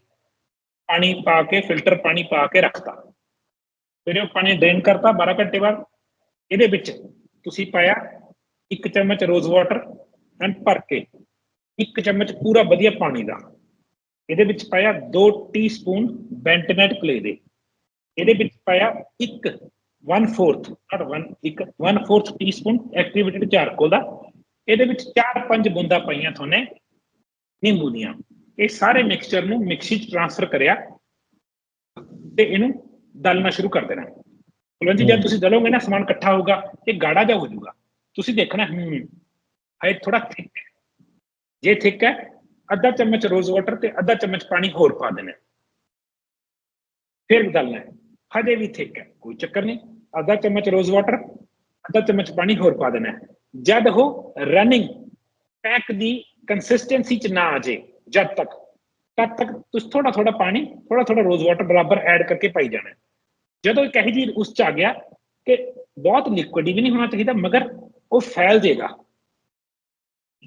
ਪਾਣੀ ਪਾ ਕੇ ਫਿਲਟਰ ਪਾਣੀ ਪਾ ਕੇ ਰੱਖਤਾ। ਫਿਰ ਉਹ ਪਾਣੀ ਡਰੇਨ ਕਰਤਾ 12 ਘੰਟੇ ਬਾਅਦ। ਇਹਦੇ ਵਿੱਚ ਤੁਸੀਂ ਪਾਇਆ ਇੱਕ ਚਮਚ ਰੋਜ਼ ਵਾਟਰ ਐਂਡ ਭਰ ਕੇ ਇੱਕ ਚਮਚ ਪੂਰਾ ਵਧੀਆ ਪਾਣੀ ਦਾ। ਇਹਦੇ ਵਿੱਚ ਪਾਇਆ 2 ਟੀਸਪੂਨ ਬੈਂਟਨਟ ਕਲੇ ਦੇ। ਇਹਦੇ ਵਿੱਚ ਪਾਇਆ ਇੱਕ 1/4 ਨਾਟ 1 ਇੱਕ 1/4 ਟੀਸਪੂਨ ਐਕਟੀਵੇਟਿਡ ਚਾਰਕੋਲ ਦਾ। ਇਹਦੇ ਵਿੱਚ 4-5 ਬੂੰਦਾਂ ਪਾਈਆਂ ਤੁਹਾਨੇ ਨਿੰਬੂ ਦੀਆਂ। ਇਹ ਸਾਰੇ ਮਿਕਸਚਰ ਨੂੰ ਮਿਕਸੀ ਚ ਟ੍ਰਾਂਸਫਰ ਕਰਿਆ ਤੇ ਇਹਨੂੰ ਦਲਣਾ ਸ਼ੁਰੂ ਕਰ ਦੇਣਾ। ਕੁਲਵੰਤ ਜੀ ਜਦ ਤੁਸੀਂ ਦਲੋਗੇ ਨਾ ਸਮਾਨ ਇਕੱਠਾ ਹੋਊਗਾ ਇਹ ਗਾੜਾ ਜਿਹਾ ਹੋ ਜਾਊਗਾ। ਤੁਸੀਂ ਦੇਖਣਾ ਹੂੰ ਹੈ ਥੋੜਾ ਥਿਕ ਜੇ ਥਿਕ ਹੈ ਅੱਧਾ ਚਮਚ ਰੋਜ਼ ਵਾਟਰ ਤੇ ਅੱਧਾ ਚਮਚ ਪਾਣੀ ਹੋਰ ਪਾ ਦੇਣਾ। ਹੈ। ਫਿਰ ਬਦਲਣਾ ਹੈ। ਹਜੇ ਵੀ ਥਿਕ ਹੈ ਕੋਈ ਚੱਕਰ ਨਹੀਂ। ਅੱਧਾ ਚਮਚ ਰੋਜ਼ ਵਾਟਰ ਅੱਧਾ ਚਮਚ ਪਾਣੀ ਹੋਰ ਪਾ ਦੇਣਾ ਹੈ। ਜਦ ਉਹ ਰਨਿੰਗ ਪੈਕ ਦੀ ਕੰਸਿਸਟੈਂਸੀ ਚ ਨਾ ਆ ਜੇ, ਜਦ ਤੱਕ, ਤਦ ਤੱਕ ਤੁਸੀਂ ਥੋੜਾ ਥੋੜਾ ਪਾਣੀ ਥੋੜਾ ਥੋੜਾ ਰੋਜ਼ ਵਾਟਰ ਬਰਾਬਰ ਐਡ ਕਰਕੇ ਪਾਈ ਜਾਣਾ। ਜਦੋਂ ਇੱਕ ਇਹੋ ਜਿਹੀ ਉਸ ਚ ਆ ਗਿਆ ਕਿ ਬਹੁਤ ਲਿਕੁਇਡ ਵੀ ਨਹੀਂ ਹੋਣਾ ਚਾਹੀਦਾ, ਮਗਰ ਉਹ ਫੈਲ ਜਾਏਗਾ।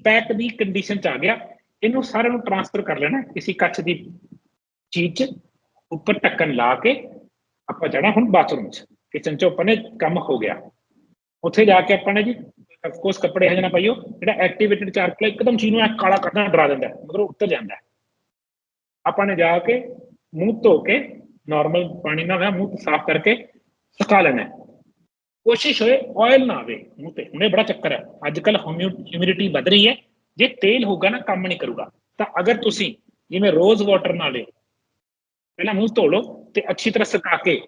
ਪੈਕ ਦੀ ਕੰਡੀਸ਼ਨ ਚ ਆ ਗਿਆ, ਇਹਨੂੰ ਸਾਰਿਆਂ ਨੂੰ ਟ੍ਰਾਂਸਫਰ ਕਰ ਲੈਣਾ, ਕਿਸੇ ਕੱਚ ਦੀ ਚੀਜ਼ ਚ ਉੱਪਰ ਢੱਕਣ ਲਾ ਕੇ ਆਪਾਂ ਜਾਣਾ ਹੁਣ ਬਾਥਰੂਮ 'ਚ। ਕਿਚਨ 'ਚ ਆਪਾਂ ਨੇ ਕੰਮ ਹੋ ਗਿਆ। ਉੱਥੇ ਜਾ ਕੇ ਆਪਾਂ ਨੇ ਜੀ ਕੋਰਸ ਕੱਪੜੇ ਹਜਣਾ ਪਾਈਓ, ਜਿਹੜਾ ਐਕਟੀਵੇਟਡ ਚਾਰਕਲ ਇੱਕਦਮ ਚੀਜ਼ ਨੂੰ ਕਾਲਾ ਕਰਨਾ ਡਰਾ ਦਿੰਦਾ ਮਗਰ ਉੱਤਰ ਜਾਂਦਾ ਆਪਾਂ ਨੇ ਜਾ ਕੇ ਮੂੰਹ ਧੋ ਕੇ ਨਾਰਮਲ ਪਾਣੀ ਨਾਲ ਨਾ ਮੂੰਹ ਸਾਫ਼ ਕਰਕੇ ਸੁਕਾ ਲੈਣਾ ਕੋਸ਼ਿਸ਼ ਹੋਏ ਆਇਲ ਨਾ ਆਵੇ ਮੂੰਹ ਤੇ। ਹੁਣੇ ਬੜਾ ਚੱਕਰ ਹੈ। ਅੱਜ ਕੱਲ ਹਿਊਮਿਡਿਟੀ ਵੱਧ ਰਹੀ ਹੈ। ਜੇ ਤੇਲ ਹੋਊਗਾ ਨਾ, ਕੰਮ ਨਹੀਂ ਕਰੂਗਾ। ਤਾਂ ਅਗਰ ਤੁਸੀਂ ਜਿਵੇਂ ਰੋਜ਼ ਵਾਟਰ ਨਾਲੇ ਪਹਿਲਾਂ ਮੂੰਹ ਧੋ ਲਓ ਤੇ ਅੱਛੀ ਤਰ੍ਹਾਂ ਸੁਕਾ ਕੇ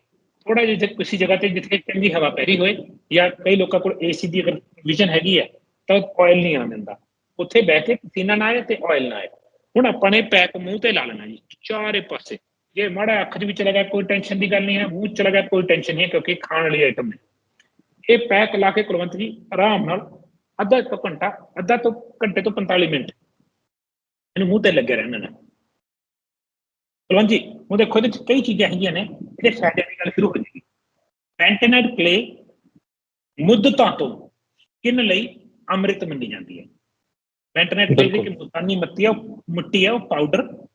ਥੋੜਾ ਜਿਹਾ ਜੇ ਕਿਸੇ ਜਗ੍ਹਾ ਤੇ ਜਿੱਥੇ ਚੰਗੀ ਹਵਾ ਪੈ ਰਹੀ ਹੋਏ ਜਾਂ ਕਈ ਲੋਕਾਂ ਕੋਲ ਏਸੀ ਦੀ ਅਗਰ ਵਿਜ਼ਨ ਹੈਗੀ ਹੈ, ਤਾਂ ਆਇਲ ਨਹੀਂ ਆਉਣ ਦਿੰਦਾ। ਉੱਥੇ ਬਹਿ ਕੇ ਪਸੀਨਾ ਨਾ ਆਏ ਤੇ ਆਇਲ ਨਾ ਆਏ। ਹੁਣ ਆਪਾਂ ਨੇ ਪੈਕ ਮੂੰਹ ਤੇ ਲਾ ਲੈਣਾ ਜੀ, ਚਾਰੇ ਪਾਸੇ। ਜੇ ਮਾੜਾ ਅੱਖ ਦੇ ਵਿੱਚ ਚਲਾ ਗਿਆ, ਕੋਈ ਟੈਨਸ਼ਨ ਦੀ ਗੱਲ ਨਹੀਂ ਹੈ, ਮੂੰਹ 'ਚ ਚਲਾ ਗਿਆ, ਕੋਈ ਟੈਨਸ਼ਨ ਨਹੀਂ ਹੈ, ਕਿਉਂਕਿ ਖਾਣ ਵਾਲੀ ਆਈਟਮ ਹੈ। ਇਹ ਪੈਕ ਲਾ ਕੇ ਕੁਲਵੰਤ ਜੀ ਆਰਾਮ ਨਾਲ ਅੱਧਾ ਤੋਂ ਘੰਟਾ, ਅੱਧਾ ਤੋਂ ਘੰਟੇ ਤੋਂ 45 ਮਿੰਟ ਇਹਨੂੰ ਮੂੰਹ ਤੇ ਲੱਗੇ ਰਹਿਣਾ ਜੀ ਉਹ ਦੇਖੋ ਇਹਦੇ ਚ ਕਈ ਚੀਜ਼ਾਂ ਹੈਗੀਆਂ ਨੇ ਇਹਦੇ ਫਾਇਦੇ ਦੀ ਗੱਲ ਸ਼ੁਰੂ ਹੋ ਜਾਏਗੀ। ਪੈਂਟੇਨਾਈਟ ਕਲੇ ਮੁੱਦਤਾਂ ਤੋਂ ਸਕਿਨ ਲਈ ਅੰਮ੍ਰਿਤ ਮੰਨੀ ਜਾਂਦੀ ਹੈ? ਪੈਂਟੇਨਾਈਟ ਕਲੇ ਦੀ ਕਿ ਬਿਲਕੁਲ। ਮੁਲਤਾਨੀ ਮਿੱਟੀ ਆ ਮਿੱਟੀ ਆ ਉਹ ਪਾਊਡਰ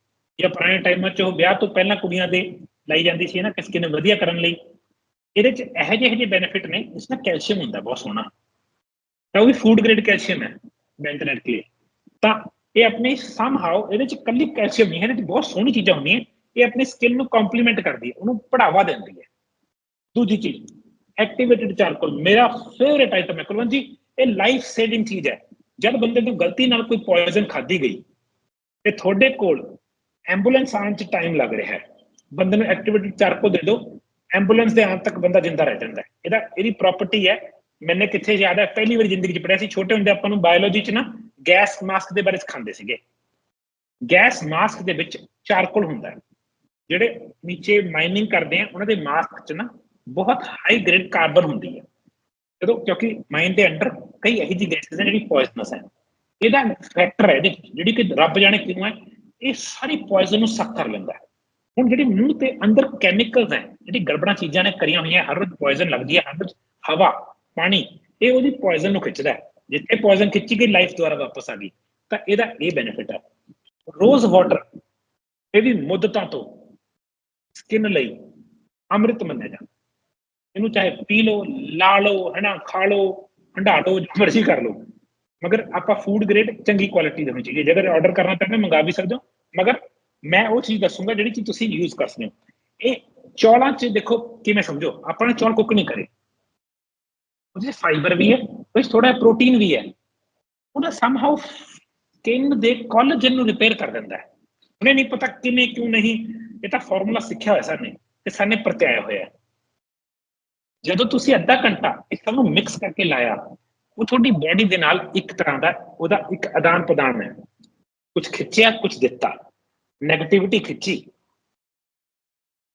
ਜਾਂ ਪੁਰਾਣੇ ਟਾਈਮਾਂ 'ਚ ਉਹ ਵਿਆਹ ਤੋਂ ਪਹਿਲਾਂ ਕੁੜੀਆਂ ਦੇ ਲਾਈ ਜਾਂਦੀ ਸੀ ਨਾ ਕਿ ਸਕਿਨ ਵਧੀਆ ਕਰਨ ਲਈ। ਇਹਦੇ 'ਚ ਇਹੋ ਜਿਹੇ ਜਿਹੇ ਬੈਨੀਫਿਟ ਨੇ ਇਸ ਨਾਲ ਕੈਲਸ਼ੀਅਮ ਹੁੰਦਾ ਬਹੁਤ ਸੋਹਣਾ। ਤਾਂ ਉਹ ਵੀ ਫੂਡ ਗ੍ਰੇਡ ਕੈਲਸ਼ੀਅਮ ਹੈ ਬੈਂਟਨੈਟ ਕਲੇ ਤਾਂ ਇਹ ਆਪਣੇ ਸਮਹਾਉ ਇਹਦੇ 'ਚ ਕੱਲੀ ਕੈਲਸ਼ੀਅਮ ਨਹੀਂ ਹੈ, ਇਹਦੇ 'ਚ ਬਹੁਤ ਸੋਹਣੀ ਚੀਜ਼ਾਂ ਹੁੰਦੀਆਂ, ਇਹ ਆਪਣੀ ਸਕਿੱਲ ਨੂੰ ਕੰਪਲੀਮੈਂਟ ਕਰਦੀ ਹੈ, ਉਹਨੂੰ ਬੜਾਵਾ ਦਿੰਦੀ ਹੈ। ਦੂਜੀ ਚੀਜ਼ ਐਕਟੀਵੇਟਡ ਚਾਰਕੋਲ ਮੇਰਾ ਫੇਵਰੇਟ ਆਈਟਮ ਹੈ ਕੁਲਵੰਤ ਜੀ, ਇਹ ਲਾਈਫ ਸੇਵਿੰਗ ਚੀਜ਼ ਹੈ। ਜਦ ਬੰਦੇ ਨੂੰ ਗਲਤੀ ਨਾਲ ਕੋਈ ਪੋਇਜ਼ਨ ਖਾਧੀ ਗਈ ਤੇ ਤੁਹਾਡੇ ਕੋਲ ਐਂਬੂਲੈਂਸ ਆਉਣ 'ਚ ਟਾਈਮ ਲੱਗ ਰਿਹਾ ਹੈ, ਬੰਦੇ ਨੂੰ ਐਕਟੀਵੇਟਡ ਚਾਰਕੋਲ ਦੇ ਦਿਓ ਐਂਬੂਲੈਂਸ ਦੇ ਆਉਣ ਤੱਕ ਬੰਦਾ ਜਿੰਦਾ ਰਹਿ ਜਾਂਦਾ ਹੈ। ਇਹਦਾ, ਇਹਦੀ ਪ੍ਰਾਪਰਟੀ ਹੈ, ਮੈਨੇ ਕਿੱਥੇ ਯਾਦ ਹੈ, ਪਹਿਲੀ ਵਾਰੀ ਜ਼ਿੰਦਗੀ 'ਚ ਪੜਿਆ ਸੀ, ਛੋਟੇ ਹੁੰਦੇ ਆਪਾਂ ਨੂੰ ਬਾਇਓਲੋਜੀ 'ਚ ਨਾ ਗੈਸ ਮਾਸਕ ਦੇ ਬਾਰੇ ਸਿਖਾਉਂਦੇ ਸੀਗੇ। ਗੈਸ ਮਾਸਕ ਦੇ ਵਿੱਚ ਚਾਰਕੋਲ ਹੁੰਦਾ ਹੈ। ਜਿਹੜੇ ਨੀਚੇ ਮਾਈਨਿੰਗ ਕਰਦੇ ਆ ਉਹਨਾਂ ਦੇ ਮਾਸਕ 'ਚ ਨਾ ਬਹੁਤ ਹਾਈ ਗ੍ਰੇਡ ਕਾਰਬਨ ਹੁੰਦੀ ਹੈ। ਜਦੋਂ ਕਿਉਂਕਿ ਮਾਈਨ ਦੇ ਅੰਦਰ ਕਈ ਇਹੋ ਜਿਹੀ ਗੈਸਸ ਹੈ ਜਿਹੜੀ ਪੋਇਜ਼ਨਸ ਹੈ। ਇਹਦਾ ਫੈਕਟਰ ਹੈ ਇਹਦੇ 'ਚ, ਜਿਹੜੀ ਕਿ ਰੱਬ ਜਾਣੇ ਕਿਉਂ ਹੈ ਇਹ ਸਾਰੀ ਪੋਇਜ਼ਨ ਨੂੰ ਸੱਕ ਕਰ ਲੈਂਦਾ ਹੈ। ਹੁਣ ਜਿਹੜੀ ਮੂੰਹ ਤੇ ਅੰਦਰ ਕੈਮੀਕਲਸ ਹੈ ਜਿਹੜੀ ਗੜਬੜਾਂ ਚੀਜ਼ਾਂ ਨੇ ਕਰੀਆਂ ਹੋਈਆਂ ਹਰ ਰੋਜ਼ ਪੋਇਜ਼ਨ ਲੱਗਦੀ ਹੈ ਹਰ ਰੋਜ਼ ਹਵਾ ਪਾਣੀ ਇਹ ਉਹਦੀ ਪੋਇਜ਼ਨ ਨੂੰ ਖਿੱਚਦਾ ਹੈ। ਜਿੱਥੇ ਪੋਇਜ਼ਨ ਖਿੱਚੀ ਗਈ ਲਾਈਫ ਦੁਆਰਾ ਵਾਪਸ ਆ ਗਈ। ਤਾਂ ਇਹਦਾ ਇਹ ਬੈਨੀਫਿਟ ਹੈ ਰੋਜ਼ ਵਾਟਰ ਇਹ ਵੀ ਮੁੱਦਤਾਂ ਤੋਂ ਸਕਿਨ ਲਈ ਅੰਮ੍ਰਿਤ ਮੰਨਿਆ ਜਾਂਦਾ। ਇਹਨੂੰ ਚਾਹੇ ਪੀ ਲਓ, ਲਾ ਲਓ ਹਨਾ ਖਾ ਲਓ ਹੰਡਾ ਲਓ ਜੋ ਮਰਜ਼ੀ ਕਰ ਲਓ। ਮਗਰ ਆਪਾਂ ਫੂਡ ਗ੍ਰੇਡ ਚੰਗੀ ਕੁਆਲਿਟੀ ਦੇ ਹੋਣੀ ਚਾਹੀਦੀ ਹੈ। ਜੇ ਆਰਡਰ ਕਰਨਾ ਚਾਹੁੰਦੇ ਮੰਗਾ ਵੀ ਸਕਦੇ ਹੋ, ਮਗਰ ਮੈਂ ਉਹ ਚੀਜ਼ ਦੱਸੂਗਾ ਜਿਹੜੀ ਚੀਜ਼ ਤੁਸੀਂ ਯੂਜ਼ ਕਰ ਸਕਦੇ ਹੋ। ਇਹ ਚੌਲਾਂ 'ਚ ਦੇਖੋ ਕਿਵੇਂ ਸਮਝੋ, ਆਪਾਂ ਨੇ ਚੌਲ ਕੁੱਕ ਨਹੀਂ ਕਰੇ। ਉਹਦੇ 'ਚ ਫਾਈਬਰ ਵੀ ਹੈ, ਉਹਦੇ 'ਚ ਥੋੜਾ ਪ੍ਰੋਟੀਨ ਵੀ ਹੈ। ਉਹਦਾ ਸਮਹਾਉ ਸਕਿਨ ਦੇ ਕੋਲੇਜਨ ਨੂੰ ਰਿਪੇਅਰ ਕਰ ਦਿੰਦਾ ਹੈ। ਉਹਨੇ ਨਹੀਂ ਪਤਾ ਕਿਵੇਂ, ਕਿਉਂ ਨਹੀਂ, ਇਹ ਤਾਂ ਫਾਰਮੂਲਾ ਸਿੱਖਿਆ ਹੋਇਆ ਸਾਨੇ, ਤੇ ਸਾਨੇ ਪ੍ਰਤਿਆਇਆ ਹੋਇਆ ਜਦੋਂ ਤੁਸੀਂ ਅੱਧਾ ਘੰਟਾ ਇਸ ਸਭ ਨੂੰ ਮਿਕਸ ਕਰਕੇ ਲਾਇਆ, ਉਹ ਤੁਹਾਡੀ ਬੋਡੀ ਦੇ ਨਾਲ ਇੱਕ ਤਰ੍ਹਾਂ ਦਾ, ਉਹਦਾ ਇੱਕ ਆਦਾਨ ਪ੍ਰਦਾਨ ਹੈ। ਕੁਝ ਖਿੱਚਿਆ ਕੁਝ ਦਿੱਤਾ। 네ਗੇਟਿਵਿਟੀ ਖਿੱਚੀ।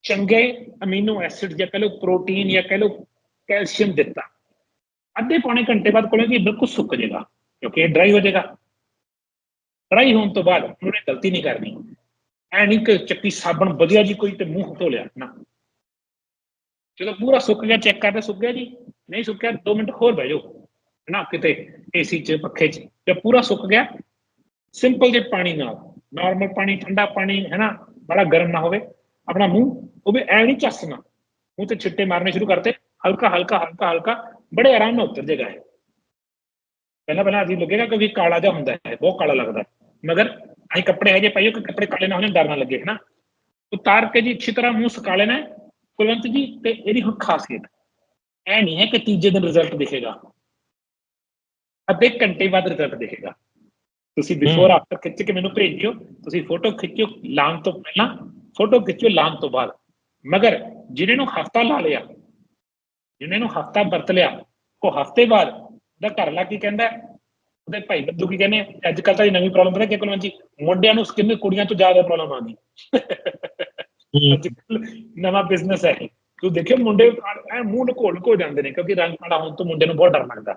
ਚੰਗੇ ਅਮੀਨੋ ਐਸਿਡ ਜਾਂ ਕਹ ਲਓ ਪ੍ਰੋਟੀਨ ਜਾਂ ਕਹ ਲਓ ਕੈਲਸ਼ੀਅਮ ਦਿੱਤਾ। ਅੱਧੇ ਪੌਣੇ ਘੰਟੇ ਬਾਅਦ ਕੋਲੋਂ ਕਿ ਬਿਲਕੁਲ ਸੁੱਕ ਜਾਏਗਾ, ਕਿਉਂਕਿ ਇਹ ਡਰਾਈ ਹੋ ਜਾਏਗਾ। ਡਰਾਈ ਹੋਣ ਤੋਂ ਬਾਅਦ ਉਹਨੇ ਗਲਤੀ ਨਹੀਂ ਕਰਨੀ। ਐ ਨਹੀਂ ਕਿ ਚੱਕੀ ਸਾਬਣ ਵਧੀਆ ਜੀ ਕੋਈ ਤੇ ਮੂੰਹ ਧੋ ਲਿਆ, ਨਾ। ਜਦੋਂ ਪੂਰਾ ਸੁੱਕ ਗਿਆ, ਚੈੱਕ ਕਰਦੇ ਸੁੱਕ ਗਿਆ ਜੀ। ਨਹੀਂ ਸੁੱਕਿਆ 2 ਮਿੰਟ ਹੋਰ ਬਹਿ ਜਾਓ, ਨਾ, ਕਿਤੇ ਏਸੀ 'ਚ, ਪੱਖੇ 'ਚ। ਜੇ ਪੂਰਾ ਸੁੱਕ ਗਿਆ। ਸਿੰਪਲ ਜੇ ਪਾਣੀ ਨਾਲ ਨਾਰਮਲ ਪਾਣੀ, ਠੰਡਾ ਪਾਣੀ ਹੈ ਨਾ ਬੜਾ ਗਰਮ ਨਾ ਹੋਵੇ। ਆਪਣਾ ਮੂੰਹ, ਉਹ ਵੀ ਐ ਨਹੀਂ ਚੱਸਣਾ ਮੂੰਹ ਤੇ ਛਿੱਟੇ ਮਾਰਨੇ ਸ਼ੁਰੂ ਕਰਤੇ, ਹਲਕਾ ਹਲਕਾ ਹਲਕਾ ਹਲਕਾ। ਬੜੇ ਆਰਾਮ ਨਾਲ ਉਤਰ ਜਾਏਗਾ ਪਹਿਲਾਂ ਪਹਿਲਾਂ ਅਜੀਬ ਲੱਗੇਗਾ ਕਿਉਂਕਿ ਕਾਲਾ ਜਿਹਾ ਹੁੰਦਾ ਹੈ ਬਹੁਤ ਕਾਲਾ ਲੱਗਦਾ ਹੈ। ਮਗਰ ਅਸੀਂ ਕੱਪੜੇ ਹੈਗੇ ਪਾਈਓ ਕਿ ਕੱਪੜੇ ਕਾਲੇ ਨਾ ਹੋਣ ਡਰ ਨਾ ਲੱਗੇ ਹੈ ਨਾ ਉਤਾਰ ਕੇ ਜੀ ਅੱਛੀ ਤਰ੍ਹਾਂ ਮੂੰਹ ਸੁਕਾ ਲੈਣਾ ਹੈ। ਕੁਲਵੰਤ ਜੀ ਤੇ ਇਹਦੀ ਹੁਣ ਖਾਸੀਅਤ ਐ ਨਹੀਂ ਹੈ ਕਿ ਤੀਜੇ ਦਿਨ ਰਿਜ਼ਲਟ ਦਿਖੇਗਾ ਅੱਧੇ ਘੰਟੇ ਬਾਅਦ ਰਿਜ਼ਲਟ ਦਿਖੇਗਾ ਤੁਸੀਂ ਬਿਫੋਰ। ਆਫਟਰ ਖਿੱਚ ਕੇ ਮੈਨੂੰ ਭੇਜ ਦਿਓ ਤੁਸੀਂ ਫੋਟੋ ਖਿੱਚਿਓ ਲਾਉਣ ਤੋਂ ਪਹਿਲਾਂ ਫੋਟੋ ਖਿੱਚਿਓ ਲਾਉਣ ਤੋਂ ਬਾਅਦ ਮਗਰ ਜਿਹਨੇ ਨੂੰ ਹਫਤਾ ਲਾ ਲਿਆ ਜਿਹਨੇ ਨੂੰ ਹਫਤਾ ਵਰਤ ਲਿਆ ਉਹ ਹਫ਼ਤੇ ਬਾਅਦ ਦਾ ਘਰ ਲਾ ਕੀ ਕਹਿੰਦਾ? ਉਹਦੇ ਭਾਈ ਬੰਦੂ ਕੀ ਕਹਿੰਦੇ? ਆ? ਅੱਜ ਕੱਲ ਤਾਂ ਇਹ ਨਵੀਂ ਪ੍ਰੋਬਲਮ ਪਤਾ ਕਿ ਕੋਲ ਜੀ? ਮੁੰਡਿਆਂ ਨੂੰ ਸਕਿਨ ਕੁੜੀਆਂ ਤੋਂ ਜ਼ਿਆਦਾ ਪ੍ਰੋਬਲਮ ਆਉਂਦੀ ਅੱਜ ਕੱਲ੍ਹ ਨਵਾਂ ਬਿਜ਼ਨਸ ਹੈ। ਤੂੰ ਦੇਖਿਓ ਮੁੰਡੇ ਐ ਮੂੰਹ ਲਕੋਲ ਕੋ ਜਾਂਦੇ ਨੇ ਕਿਉਂਕਿ ਰੰਗ ਕਾਲਾ ਹੋਣ ਤੋਂ ਮੁੰਡੇ ਨੂੰ ਬਹੁਤ ਡਰ ਲੱਗਦਾ।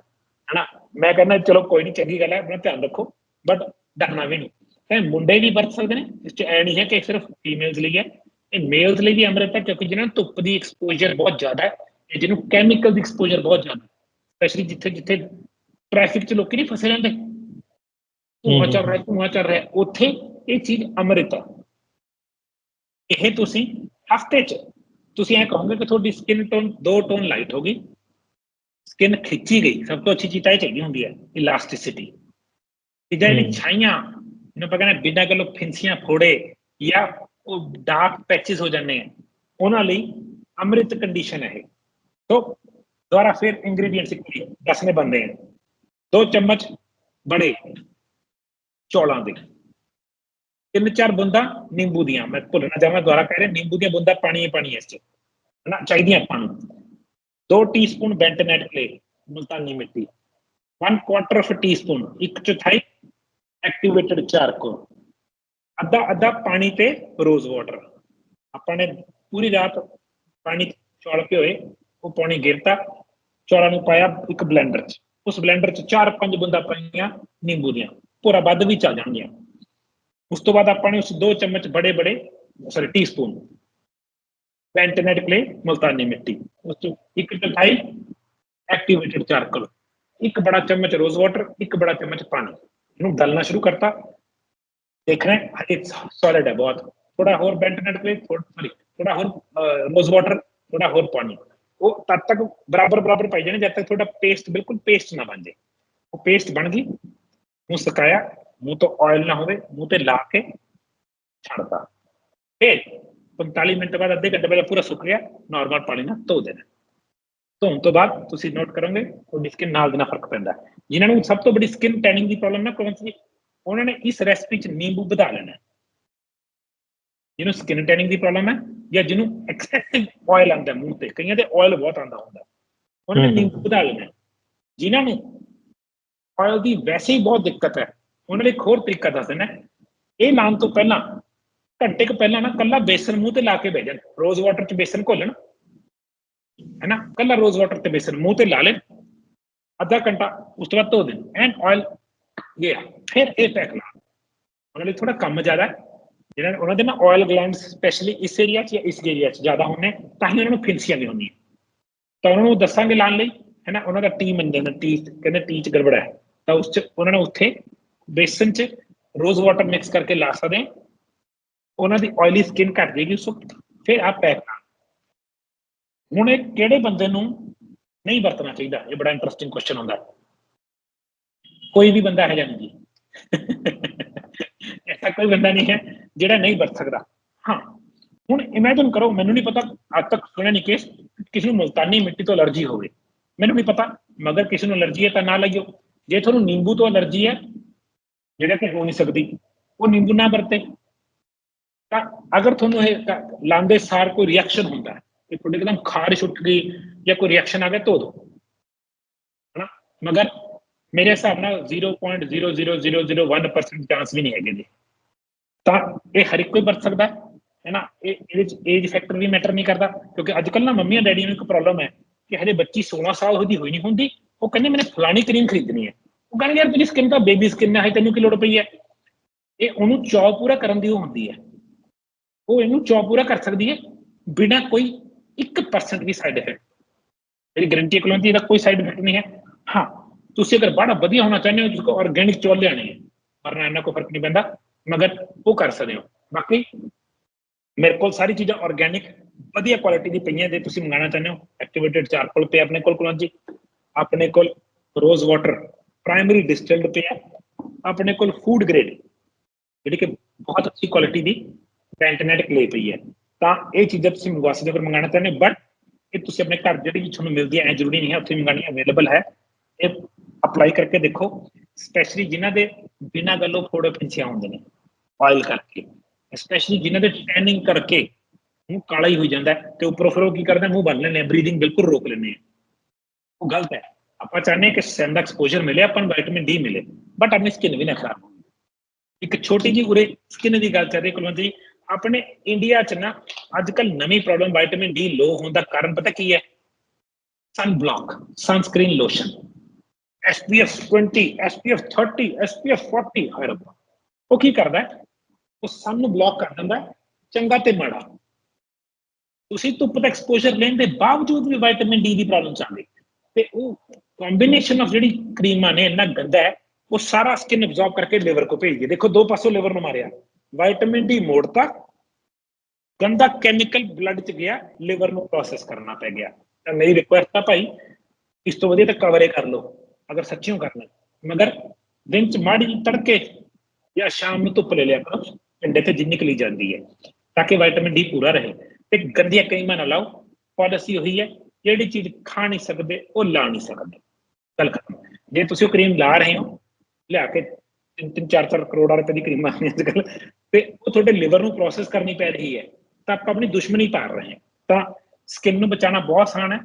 ਹਨਾ? ਮੈਂ ਕਹਿੰਦਾ ਚਲੋ ਕੋਈ ਨਹੀਂ ਚੰਗੀ ਗੱਲ ਹੈ ਆਪਣਾ ਧਿਆਨ ਰੱਖੋ ਬਟ ਡਰਨਾ ਵੀ ਨਹੀਂ ਤੇ ਮੁੰਡੇ ਵੀ ਵਰਤ ਸਕਦੇ ਨੇ ਇਸ ਚ ਐ ਨਹੀਂ ਹੈ ਕਿ ਸਿਰਫ ਫੀਮੇਲਸ ਲਈ ਹੈ। ਇਹ ਮੇਲਸ ਲਈ ਵੀ ਅੰਮ੍ਰਿਤ ਹੈ ਕਿਉਂਕਿ ਜਿਹਨਾਂ ਨੂੰ ਧੁੱਪ ਦੀ ਐਕਸਪੋਜ਼ਰ ਬਹੁਤ ਜ਼ਿਆਦਾ ਹੈ ਜਿਹਨੂੰ ਕੈਮੀਕਲ ਦੀ ਐਕਸਪੋਜ਼ਰ ਬਹੁਤ ਜ਼ਿਆਦਾ ਸਪੈਸ਼ਲੀ ਜਿੱਥੇ ਜਿੱਥੇ ਟ੍ਰੈਫਿਕ 'ਚ ਲੋਕੀ ਨਹੀਂ ਫਸੇ ਰਹਿੰਦੇ। ਧੂਆਂ ਚੱਲ ਰਿਹਾ ਧੂਆਂ ਚੱਲ ਰਿਹਾ ਉੱਥੇ ਇਹ ਚੀਜ਼ ਅੰਮ੍ਰਿਤ ਹੈ। ਇਹ ਤੁਸੀਂ ਹਫ਼ਤੇ 'ਚ ਤੁਸੀਂ ਇਹ ਕਹੋਗੇ ਕਿ ਤੁਹਾਡੀ ਸਕਿਨ ਟੋਨ ਦੋ ਟੋਨ ਲਾਈਟ ਹੋ ਗਈ। ਸਕਿਨ ਖਿੱਚੀ ਗਈ ਸਭ ਤੋਂ ਅੱਛੀ ਚੀਜ਼ ਤਾਂ ਇਹ ਚਾਹੀਦੀ ਹੁੰਦੀ ਹੈ ਇਲਾਸਟਿਸਿਟੀ ਤੇ ਜਿਹੜੀ। ਛਾਈਆਂ ਜਿਹਨੂੰ ਆਪਾਂ ਕਹਿੰਦੇ ਬਿਨਾਂ ਗੱਲੋਂ ਫਿੰਸੀਆਂ ਫੋੜੇ ਜਾਂ ਉਹ ਡਾਰਕ ਪੈਚਸ ਹੋ ਜਾਂਦੇ ਆ ਉਹਨਾਂ ਲਈ ਅੰਮ੍ਰਿਤ ਕੰਡੀਸ਼ਨ ਹੈ ਇਹ। तो दोबारा फिर इंग्रेडिएंट्स इक्वली दस ने बनते हैं दो चम्मच बड़े ਚੌਲਾਂ ਦੇ ਤਿੰਨ ਚਾਰ ਬੂੰਦਾਂ ਨਿੰਬੂ ਦੀਆਂ ਮੈਂ ਭੁੱਲਣਾ ਚਾਹਾਂ ਦੁਬਾਰਾ ਕਹਿ ਰਿਹਾ ਨਿੰਬੂ ਦੀਆਂ ਬੂੰਦਾਂ ਪਾਣੀ ਹੀ ਪਾਣੀ ਇਸ ਚ ਹਨਾ ਚਾਹੀਦੀਆਂ ਆਪਾਂ ਨੂੰ ਦੋ ਟੀਸਪੂਨ ਬੈਂਟਨੈਟ ਕਲੇ ਮੁਲਤਾਨੀ ਮਿੱਟੀ 1 ਕੁਆਟਰ ਆਫ ਟੀਸਪੂਨ ਇੱਕ ਚੌਥਾਈ ਐਕਟੀਵੇਟਡ ਚਾਰਕੋਲ ਅੱਧਾ ਅੱਧਾ ਪਾਣੀ ਤੇ ਰੋਜ਼ ਵਾਟਰ ਆਪਾਂ ਨੇ ਪੂਰੀ ਰਾਤ ਪਾਣੀ 'ਚ ਚੌਲ ਭਿਓਏ ਉਹ ਪਾਣੀ ਗਿਰਤਾ, ਚੌਲਾਂ ਨੂੰ ਪਾਇਆ ਇੱਕ ਬਲੈਂਡਰ 'ਚ। ਉਸ ਬਲੈਂਡਰ 'ਚ ਚਾਰ ਪੰਜ ਬੂੰਦਾਂ ਪਾਈਆਂ ਨਿੰਬੂ ਦੀਆਂ ਪੂਰਾ ਵੱਧ ਵੀ ਚੱਲ ਜਾਣਗੀਆਂ। ਉਸ ਤੋਂ ਬਾਅਦ ਆਪਾਂ ਨੇ ਉਸ ਦੋ ਚਮਚ ਬੜੇ ਬੜੇ sorry teaspoon bentonite clay Multani mitti. ਉਸ ਤੋਂ ਇੱਕ ਚੌਥਾਈ ਐਕਟੀਵੇਟਡ ਚਾਰਕੋਲ ਇੱਕ ਬੜਾ ਚਮਚ ਰੋਜ਼ ਵਾਟਰ ਇੱਕ ਬੜਾ ਚਮਚ ਪਾਣੀ। ਇਹਨੂੰ ਡਲਣਾ ਸ਼ੁਰੂ ਕਰਤਾ। ਦੇਖ ਰਹੇ ਹਾਂ ਸੋਲਿਡ ਹੈ ਬਹੁਤ। ਥੋੜਾ ਹੋਰ ਬੈਂਟਨੇਟ ਕਲੇ ਸੌਰੀ ਥੋੜਾ ਹੋਰ ਰੋਜ਼ ਵਾਟਰ ਥੋੜਾ ਹੋਰ ਪਾਣੀ। ਉਹ ਤਦ ਤੱਕ ਬਰਾਬਰ ਬਰਾਬਰ ਪਾਈ ਜਾਣੇ, ਜਦ ਤੱਕ ਤੁਹਾਡਾ ਪੇਸਟ ਬਿਲਕੁਲ ਪੇਸਟ ਨਾ ਬਣ ਜਾਏ। ਉਹ ਪੇਸਟ ਬਣ ਗਈ, ਮੂੰਹ ਸਕਾਇਆ, ਮੂੰਹ ਤੋਂ ਆਇਲ ਨਾ ਹੋਵੇ, ਮੂੰਹ ਤੇ ਲਾ ਕੇ ਛੱਡਤਾ। ਫਿਰ 45 ਮਿੰਟ ਬਾਅਦ, ਅੱਧੇ ਘੰਟੇ ਬਾਅਦ ਪੂਰਾ ਸੁੱਕ ਗਿਆ ਨਾਰਮਲ ਪਾਣੀ ਨਾਲ ਧੋ ਦੇਣਾ। ਧੋਣ ਤੋਂ ਬਾਅਦ ਤੁਸੀਂ ਨੋਟ ਕਰੋਗੇ, ਤੁਹਾਡੀ ਸਕਿਨ ਨਾਲ ਦੇ ਨਾਲ ਫ਼ਰਕ ਪੈਂਦਾ। ਹੈ। ਜਿਨ੍ਹਾਂ ਨੂੰ ਸਭ ਤੋਂ ਵੱਡੀ ਸਕਿਨ ਟੈਨਿੰਗ ਦੀ ਪ੍ਰੋਬਲਮ ਨਾ, ਕੌਣ ਸੀ? ਉਹਨਾਂ ਨੇ ਇਸ ਰੈਸਪੀ ਚ ਨਿੰਬੂ ਵਧਾ ਲੈਣਾ। ਜਿਹਨੂੰ ਸਕਿਨ ਟੈਨਿੰਗ ਦੀ ਪ੍ਰੋਬਲਮ ਹੈ ਜਾਂ ਜਿਹਨੂੰ ਐਕਸੈਸਿਵ ਆਇਲ ਆਉਂਦਾ ਹੈ ਮੂੰਹ ਤੇ ਕਈਆਂ ਦੇ ਆਇਲ ਬਹੁਤ ਆਉਂਦਾ ਹੁੰਦਾ। ਉਹਨਾਂ ਨੇ। ਨਿੰਬੂ ਵਧਾ ਲੈਣਾ। ਜਿਨ੍ਹਾਂ ਨੂੰ ਆਇਲ ਦੀ ਵੈਸੇ ਹੀ ਬਹੁਤ ਦਿੱਕਤ ਹੈ ਉਹਨਾਂ ਲਈ ਹੋਰ ਤਰੀਕਾ ਦੱਸ ਦੇਣਾ। ਇਹ ਲਾਉਣ ਤੋਂ ਪਹਿਲਾਂ ਘੰਟੇ ਕੁ ਪਹਿਲਾਂ ਨਾ ਕੱਲਾ ਬੇਸਨ ਮੂੰਹ ਤੇ ਲਾ ਕੇ ਬਹਿ ਜਾਣ ਰੋਜ਼ ਵਾਟਰ ਚ ਬੇਸਨ ਘੋਲਣ ਹੈਨਾ ਕੱਲਾ ਰੋਜ਼ ਵਾਟਰ ਤੇ ਬੇਸਨ ਮੂੰਹ ਤੇ ਲਾ ਲੈਣ ਅੱਧਾ ਘੰਟਾ ਉਸ ਤੋਂ ਬਾਅਦ ਧੋ ਦੇਣ ਐਂਡ ਆਇਲ ਗਿਆ ਫਿਰ ਇਹ ਪੈਕ ਲਾ ਉਹਨਾਂ ਲਈ ਥੋੜਾ ਕੰਮ ਜ਼ਿਆਦਾ ਹੈ ਜਿਹਨਾਂ ਨੇ- ਉਹਨਾਂ ਦੇ ਨਾ ਆਇਲ ਗਲੈਂਡਸ ਸਪੈਸ਼ਲੀ ਇਸ ਏਰੀਆ 'ਚ ਜਾਂ ਇਸ ਏਰੀਆ 'ਚ ਜ਼ਿਆਦਾ ਹੁੰਦੇ ਤਾਂ ਹੀ ਉਹਨਾਂ ਨੂੰ ਫਿੰਸੀਆਂ ਨਹੀਂ ਹੁੰਦੀਆਂ। ਤਾਂ ਉਹਨਾਂ ਨੂੰ ਦੱਸਾਂਗੇ ਲਾਣ ਲਈ ਹੈ ਨਾ ਉਹਨਾਂ ਦਾ ਟੀ ਮੰਨਦੇ ਨੇ ਟੀ ਕਹਿੰਦੇ ਟੀ 'ਚ ਗੜਬੜ ਹੈ। ਤਾਂ ਉਸ 'ਚ ਉਹਨਾਂ ਨੇ ਉੱਥੇ ਬੇਸਨ 'ਚ ਰੋਜ਼ ਵਾਟਰ ਮਿਕਸ ਕਰਕੇ ਲਾ ਸਕਦੇ ਉਹਨਾਂ ਦੀ ਆਇਲੀ ਸਕਿਨ ਘਟ ਜਾਏਗੀ ਉਸ ਫਿਰ ਆ ਪੈਕ ਹੁਣ ਇਹ ਕਿਹੜੇ ਬੰਦੇ ਨੂੰ ਨਹੀਂ ਵਰਤਣਾ ਚਾਹੀਦਾ? ਇਹ ਬੜਾ ਇੰਟਰਸਟਿੰਗ ਕੁਐਸਚਨ ਹੁੰਦਾ। ਕੋਈ ਵੀ ਬੰਦਾ ਹੈ ਜਾਂ ਨਹੀਂ ਜੀ। ਐਸਾ ਕੋਈ ਬੰਦਾ ਨਹੀਂ ਹੈ। ਜਿਹੜਾ ਨਹੀਂ ਵਰਤ ਸਕਦਾ। ਹਾਂ। ਹੁਣ ਇਮੇਜਿਨ ਕਰੋ, ਮੈਨੂੰ ਨਹੀਂ ਪਤਾ ਅੱਜ ਤੱਕ ਸੁਣਿਆ ਨਹੀਂ ਕੇਸ ਕਿਸੇ ਨੂੰ ਮੁਲਤਾਨੀ ਮਿੱਟੀ ਤੋਂ ਅਲਰਜੀ ਹੋਵੇ। ਮੈਨੂੰ ਨਹੀਂ ਪਤਾ, ਮਗਰ ਕਿਸੇ ਨੂੰ ਅਲਰਜੀ ਹੈ ਤਾਂ ਨਾ ਲਈਓ। ਜੇ ਤੁਹਾਨੂੰ ਨਿੰਬੂ ਤੋਂ ਅਲਰਜੀ ਹੈ, ਜਿਹੜਾ ਕਿ ਹੋ ਨਹੀਂ ਸਕਦੀ, ਉਹ ਨਿੰਬੂ ਨਾ ਵਰਤੇ। ਤਾਂ ਅਗਰ ਤੁਹਾਨੂੰ ਇਹ ਕ- ਲਾਉਂਦੇ ਸਾਰ ਕੋਈ ਰਿਐਕਸ਼ਨ ਹੁੰਦਾ ਹੈ, ਕਿ ਤੁਹਾਡੇ ਇੱਕਦਮ ਖਾਰਿਸ਼ ਉੱਠ ਗਈ ਜਾਂ ਕੋਈ ਰਿਐਕਸ਼ਨ ਆ ਗਿਆ, ਧੋ ਦੋ ਹਨਾ? ਮਗਰ ਮੇਰੇ ਹਿਸਾਬ ਨਾਲ 0.00001% ਚਾਂਸ ਵੀ ਨਹੀਂ ਹੈਗੇ ਜੀ। ਤਾਂ ਇਹ ਹਰ ਇੱਕ ਕੋਈ ਵਰਤ ਸਕਦਾ ਹੈ ਨਾ? ਇਹ, ਇਹਦੇ ਚ ਏਜ ਫੈਕਟਰ ਵੀ ਮੈਟਰ ਨਹੀਂ ਕਰਦਾ, ਕਿਉਂਕਿ ਅੱਜ ਕੱਲ ਨਾ ਮੰਮੀਆਂ ਡੈਡੀਆਂ ਨੂੰ ਇੱਕ ਪ੍ਰੋਬਲਮ ਹੈ ਕਿ ਹਜੇ ਬੱਚੀ 16 ਸਾਲ ਦੀ ਹੋਈ ਨਹੀਂ ਹੁੰਦੀ, ਉਹ ਕਹਿੰਦੇ ਮੈਨੇ ਫਲਾਣੀ ਕਰੀਮ ਖਰੀਦਣੀ ਹੈ। ਉਹ ਕਹਿੰਦੇ, ਯਾਰ, ਤੇਰੀ ਸਕਿਨ ਤਾਂ ਬੇਬੀ ਸਕਿਨ ਹੈ ਤੈਨੂੰ ਕੀ ਲੋੜ ਪਈ ਹੈ? ਇਹ ਉਹਨੂੰ ਚੌ ਪੂਰਾ ਕਰਨ ਦੀ ਉਹ ਹੁੰਦੀ ਹੈ। ਉਹ ਇਹਨੂੰ ਚੌ ਪੂਰਾ ਕਰ ਸਕਦੀ ਹੈ ਬਿਨਾਂ ਕੋਈ 1% ਵੀ ਸਾਈਡ ਇਫੈਕਟ ਮੇਰੀ ਗਰੰਟੀ ਕੋਲੋਂ ਇਹਦਾ ਕੋਈ ਸਾਈਡ ਇਫੈਕਟ ਨਹੀਂ ਹੈ। ਹਾਂ, ਤੁਸੀਂ ਅਗਰ ਬੜਾ ਵਧੀਆ ਹੋਣਾ ਚਾਹੁੰਦੇ ਹੋ, ਤੁਸੀਂ ਆਰਗੈਨਿਕ ਚੌਲ ਲਿਆਣੇ ਹੈ, ਵਰਨਾ ਇਹਨਾਂ ਕੋਈ ਫ਼ਰਕ ਨਹੀਂ ਪੈਂਦਾ। ਮਗਰ ਉਹ ਕਰ ਸਕਦੇ ਹੋ। ਬਾਕੀ ਮੇਰੇ ਕੋਲ ਸਾਰੀ ਚੀਜ਼ਾਂ ਆਰਗੈਨਿਕ ਵਧੀਆ ਕੁਆਲਿਟੀ ਦੀ ਪਈਆਂ ਜੇ ਤੁਸੀਂ ਮੰਗਾਉਣਾ ਚਾਹੁੰਦੇ ਹੋ। ਐਕਟੀਵੇਟਡ ਚਾਰਕੋਲ ਪਿਆ ਆਪਣੇ ਕੋਲ ਕੋਲ ਜੀ, ਆਪਣੇ ਕੋਲ ਰੋਜ਼ ਵਾਟਰ ਪ੍ਰਾਇਮਰੀ ਡਿਸਟਿਲਡ ਪਿਆ ਆਪਣੇ ਕੋਲ ਫੂਡ ਗ੍ਰੇਡ ਜਿਹੜੀ ਕਿ ਬਹੁਤ ਅੱਛੀ ਕੁਆਲਿਟੀ ਦੀ ਪੈਂਟਨੇਟ ਕਲੇ ਪਈ ਹੈ। ਤਾਂ ਇਹ ਚੀਜ਼ਾਂ ਤੁਸੀਂ ਮੰਗਵਾ ਸਕਦੇ ਹੋ, ਅਗਰ ਚਾਹੁੰਦੇ ਹੋ। ਬਟ ਇਹ ਤੁਸੀਂ ਆਪਣੇ ਘਰ ਜਿਹੜੀ ਵੀ ਤੁਹਾਨੂੰ ਮਿਲਦੀ ਹੈ, ਐ ਜ਼ਰੂਰੀ ਨਹੀਂ ਹੈ, ਉੱਥੇ ਮੰਗਾਣੀ ਅਵੇਲੇਬਲ ਹੈ। ਇਹ ਅਪਲਾਈ ਕਰਕੇ ਦੇਖੋ। ਸਪੈਸ਼ਲੀ ਜਿਨ੍ਹਾਂ ਦੇ ਬਿਨਾਂ ਗੱਲੋਂ ਫੋੜੇ ਪਿੰਚੀਆਂ ਹੁੰਦੇ ਨੇ। ਆਇਲ ਕਰਕੇ ਸਪੈਸ਼ਲੀ ਜਿਨ੍ਹਾਂ ਦੇ ਟੈਨਿੰਗ ਕਰਕੇ ਮੂੰਹ ਕਾਲਾ ਹੀ ਹੋ ਜਾਂਦਾ ਹੈ ਤੇ ਉੱਪਰੋਂ ਫਿਰ ਉਹ ਕੀ ਕਰਦੇ ਆ, ਮੂੰਹ ਬੰਨ ਲੈਂਦੇ ਆ ਬਰੀਥਿੰਗ ਬਿਲਕੁਲ ਰੋਕ ਲੈਂਦੇ ਆ ਉਹ ਗਲਤ ਹੈ ਆਪਾਂ ਚਾਹੁੰਦੇ ਹਾਂ ਕਿ ਸਨ ਦਾ ਐਕਸਪੋਜ਼ਰ ਮਿਲੇ ਆਪਾਂ ਨੂੰ ਵਿਟਾਮਿਨ ਡੀ ਮਿਲੇ ਬਟ ਆਪਣੀ ਸਕਿਨ ਵੀ ਨਾ ਖਰਾਬ ਹੋਵੇ ਇੱਕ ਛੋਟੀ ਜੀ ਉਰੇ ਸਕਿਨ ਦੀ ਗੱਲ ਚੱਲ ਰਹੀ ਕੁਲਵੰਤ ਜੀ ਆਪਣੇ ਇੰਡੀਆ ਚ ਨਾ ਅੱਜ ਕੱਲ ਨਵੀਂ ਪ੍ਰੋਬਲਮ ਵਿਟਾਮਿਨ ਡੀ ਲੋ ਹੋਣ ਦਾ ਕਾਰਨ ਪਤਾ ਕੀ ਹੈ sun block sunscreen lotion SPF 20 SPF 30 SPF 40 ਹਾਏ ਰੱਬਾ ਉਹ ਕੀ ਕਰਦਾ ਹੈ ਉਹ ਸਨ ਨੂੰ ਬਲੌਕ ਕਰ ਦਿੰਦਾ ਚੰਗਾ ਤੇ ਮਾੜਾ। ਤੁਸੀਂ ਧੁੱਪ ਦਾ ਐਕਸਪੋਜ਼ਰ ਲੈਣ ਦੇ ਬਾਵਜੂਦ ਵੀ ਵਿਟਾਮਿਨ ਡੀ ਦੀ ਪ੍ਰੋਬਲਮ ਚੱਲ ਤੇ ਉਹ ਕੰਬੀਨੇਸ਼ਨ ਆਫ ਜਿਹੜੀ ਕਰੀਮਾਂ ਨੇ, ਇੰਨਾ ਗੰਦਾ ਹੈ, ਉਹ ਸਾਰਾ ਸਕਿਨ ਅਬਜ਼ੌਰਬ ਕਰਕੇ ਲਿਵਰ ਕੋ ਭੇਜ ਦੇਖੋ, ਦੋ ਪਾਸੋਂ ਲਿਵਰ ਨੂੰ ਮਾਰਿਆ। ਵਿਟਾਮਿਨ ਡੀ ਮੋੜਤਾ, ਗੰਦਾ ਕੈਮੀਕਲ ਬਲੱਡ ਚ ਗਿਆ ਲਿਵਰ ਨੂੰ ਪ੍ਰੋਸੈਸ ਕਰਨਾ ਪੈ ਗਿਆ। ਤਾਂ ਮੇਰੀ ਰਿਕੁਐਸਟ ਆ ਭਾਈ, ਇਸ ਤੋਂ ਵਧੀਆ ਤਾਂ ਕਵਰੇ ਕਰ ਲਓ, ਅਗਰ ਸੱਚੀਓ ਕਰਨਾ ਮਗਰ ਦਿਨ ਚ ਮਾੜੀ ਤੜਕੇ ਜਾਂ ਸ਼ਾਮ ਨੂੰ ਧੁੱਪ ਲੈ ਲਿਆ ਕਰੋ। ਪਿੰਡੇ ਤੇ ਜਿੰਨੀ ਕਲੀ ਜਾਂਦੀ ਹੈ, ਤਾਂ ਕਿ ਵਿਟਾਮਿਨ ਡੀ ਪੂਰਾ ਰਹੇ। ਤੇ ਗੰਦੀਆਂ ਕਰੀਮਾਂ ਨਾ ਲਾਓ, ਪਾਲਿਸੀ ਉਹੀ ਹੈ, ਜਿਹੜੀ ਚੀਜ਼ ਖਾ ਨਹੀਂ ਸਕਦੇ, ਉਹ ਲਾ ਨਹੀਂ ਸਕਦੇ। ਗੱਲ ਖਤਮ। ਜੇ ਤੁਸੀਂ ਉਹ ਕਰੀਮ ਲਾ ਰਹੇ ਹੋ, ਲਿਆ ਕੇ ਤਿੰਨ ਤਿੰਨ, ਚਾਰ ਚਾਰ ਕਰੋੜਾਂ ਰੁਪਏ ਦੀ ਕਰੀਮਾਂ ਆਉਂਦੀਆਂ ਅੱਜ ਕੱਲ੍ਹ, ਤੇ ਉਹ ਤੁਹਾਡੇ ਲਿਵਰ ਨੂੰ ਪ੍ਰੋਸੈਸ ਕਰਨੀ ਪੈ ਰਹੀ ਹੈ, ਤਾਂ ਆਪਾਂ ਆਪਣੀ ਦੁਸ਼ਮਣੀ ਪਾਰ ਰਹੇ ਹਾਂ। ਤਾਂ ਸਕਿਨ ਨੂੰ ਬਚਾਉਣਾ ਬਹੁਤ ਆਸਾਨ ਹੈ।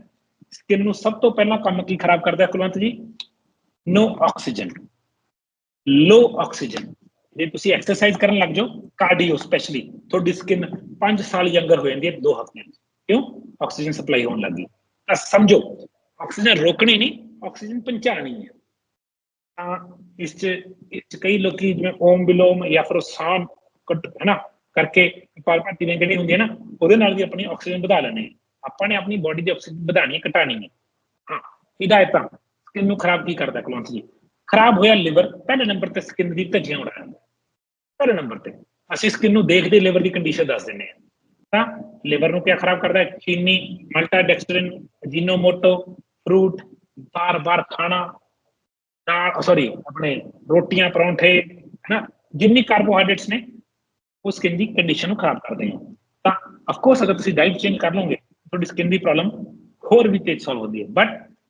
ਸਕਿਨ ਨੂੰ ਸਭ ਤੋਂ ਪਹਿਲਾਂ ਕੰਮ ਕੀ ਖਰਾਬ ਕਰਦਾ ਹੈ ਕੁਲਵੰਤ ਜੀ? ਨੋ ਆਕਸੀਜਨ ਲੋ ਆਕਸੀਜਨ ਜੇ ਤੁਸੀਂ ਐਕਸਰਸਾਈਜ਼ ਕਰਨ ਲੱਗ ਜਾਓ ਕਾਰਡੀਓ ਸਪੈਸ਼ਲੀ ਤੁਹਾਡੀ ਸਕਿਨ 5 ਸਾਲ ਯੰਗਰ ਹੋ ਜਾਂਦੀ ਹੈ 2 ਹਫ਼ਤਿਆਂ 'ਚ ਕਿਉਂ? ਆਕਸੀਜਨ ਸਪਲਾਈ ਹੋਣ ਲੱਗੀ ਤਾਂ ਸਮਝੋ, ਆਕਸੀਜਨ ਰੋਕਣੀ ਨਹੀਂ, ਆਕਸੀਜਨ ਪਹੁੰਚਾਣੀ ਹੈ। ਤਾਂ ਇਸ 'ਚ ਇਸ 'ਚ ਕਈ ਲੋਕੀ ਜਿਵੇਂ ਓਮ ਬਿਲੋਮ ਜਾਂ ਫਿਰ ਉਹ ਸਾਹ ਕੱਟ ਹੈ ਨਾ ਕਰਕੇ ਕਪਾਲ ਭਾਤੀ ਵੰਗੜੀ ਹੁੰਦੀ ਹੈ ਨਾ, ਉਹਦੇ ਨਾਲ ਵੀ ਆਪਣੀ ਆਕਸੀਜਨ ਵਧਾ ਲੈਣੀ ਹੈ। ਆਪਾਂ ਨੇ ਆਪਣੀ ਬਾਡੀ ਦੀ ਆਕਸੀਜਨ ਵਧਾਣੀ ਹੈ ਘਟਾਣੀ ਹੈ। ਹਾਂ, ਹਿਦਾਇਤਾਂ। ਸਕਿਨ ਨੂੰ ਖਰਾਬ ਕੀ ਕਰਦਾ ਕੁਲਵੰਤ ਜੀ? ਖਰਾਬ ਹੋਇਆ ਲਿਵਰ ਪਹਿਲੇ ਨੰਬਰ ਤੇ ਸਕਿਨ ਦੀ ਧੱਜੀਆਂ ਉਡਾ ਦਿੰਦਾ ਪਹਿਲੇ ਨੰਬਰ ਤੇ। ਅਸੀਂ ਸਕਿਨ ਨੂੰ ਦੇਖਦੇ ਲਿਵਰ ਦੀ ਕੰਡੀਸ਼ਨ ਦੱਸ ਦਿੰਦੇ ਹਾਂ। ਤਾਂ ਲਿਵਰ ਨੂੰ ਕੀ ਖਰਾਬ ਕਰਦਾ ਹੈ? ਚੀਨੀ ਮਲਟਾਡੈਕਸਟਰਿਨ ਜੀਨੋਮੋਟੋ ਫਰੂਟ ਬਾਰ-ਬਾਰ ਖਾਣਾ, ਦਾਲ ਸੌਰੀ ਆਪਣੇ ਰੋਟੀਆਂ, ਪਰੌਂਠੇ, ਹੈਨਾ? ਜਿੰਨੀ ਕਾਰਬੋਹਾਈਡਰੇਟਸ ਨੇ, ਉਹ ਸਕਿਨ ਦੀ ਕੰਡੀਸ਼ਨ ਨੂੰ ਖਰਾਬ ਕਰਦੇ ਹਨ ਤਾਂ ਆਫ ਕੋਰਸ ਅਗਰ ਤੁਸੀਂ ਡਾਈਟ ਚੇਂਜ ਕਰ ਲਓਗੇ, ਤੁਹਾਡੀ ਸਕਿਨ ਦੀ ਪ੍ਰੋਬਲਮ ਹੋਰ ਵੀ ਤੇਜ਼ ਸੋਲਵ ਹੁੰਦੀ ਹੈ। ਬਟ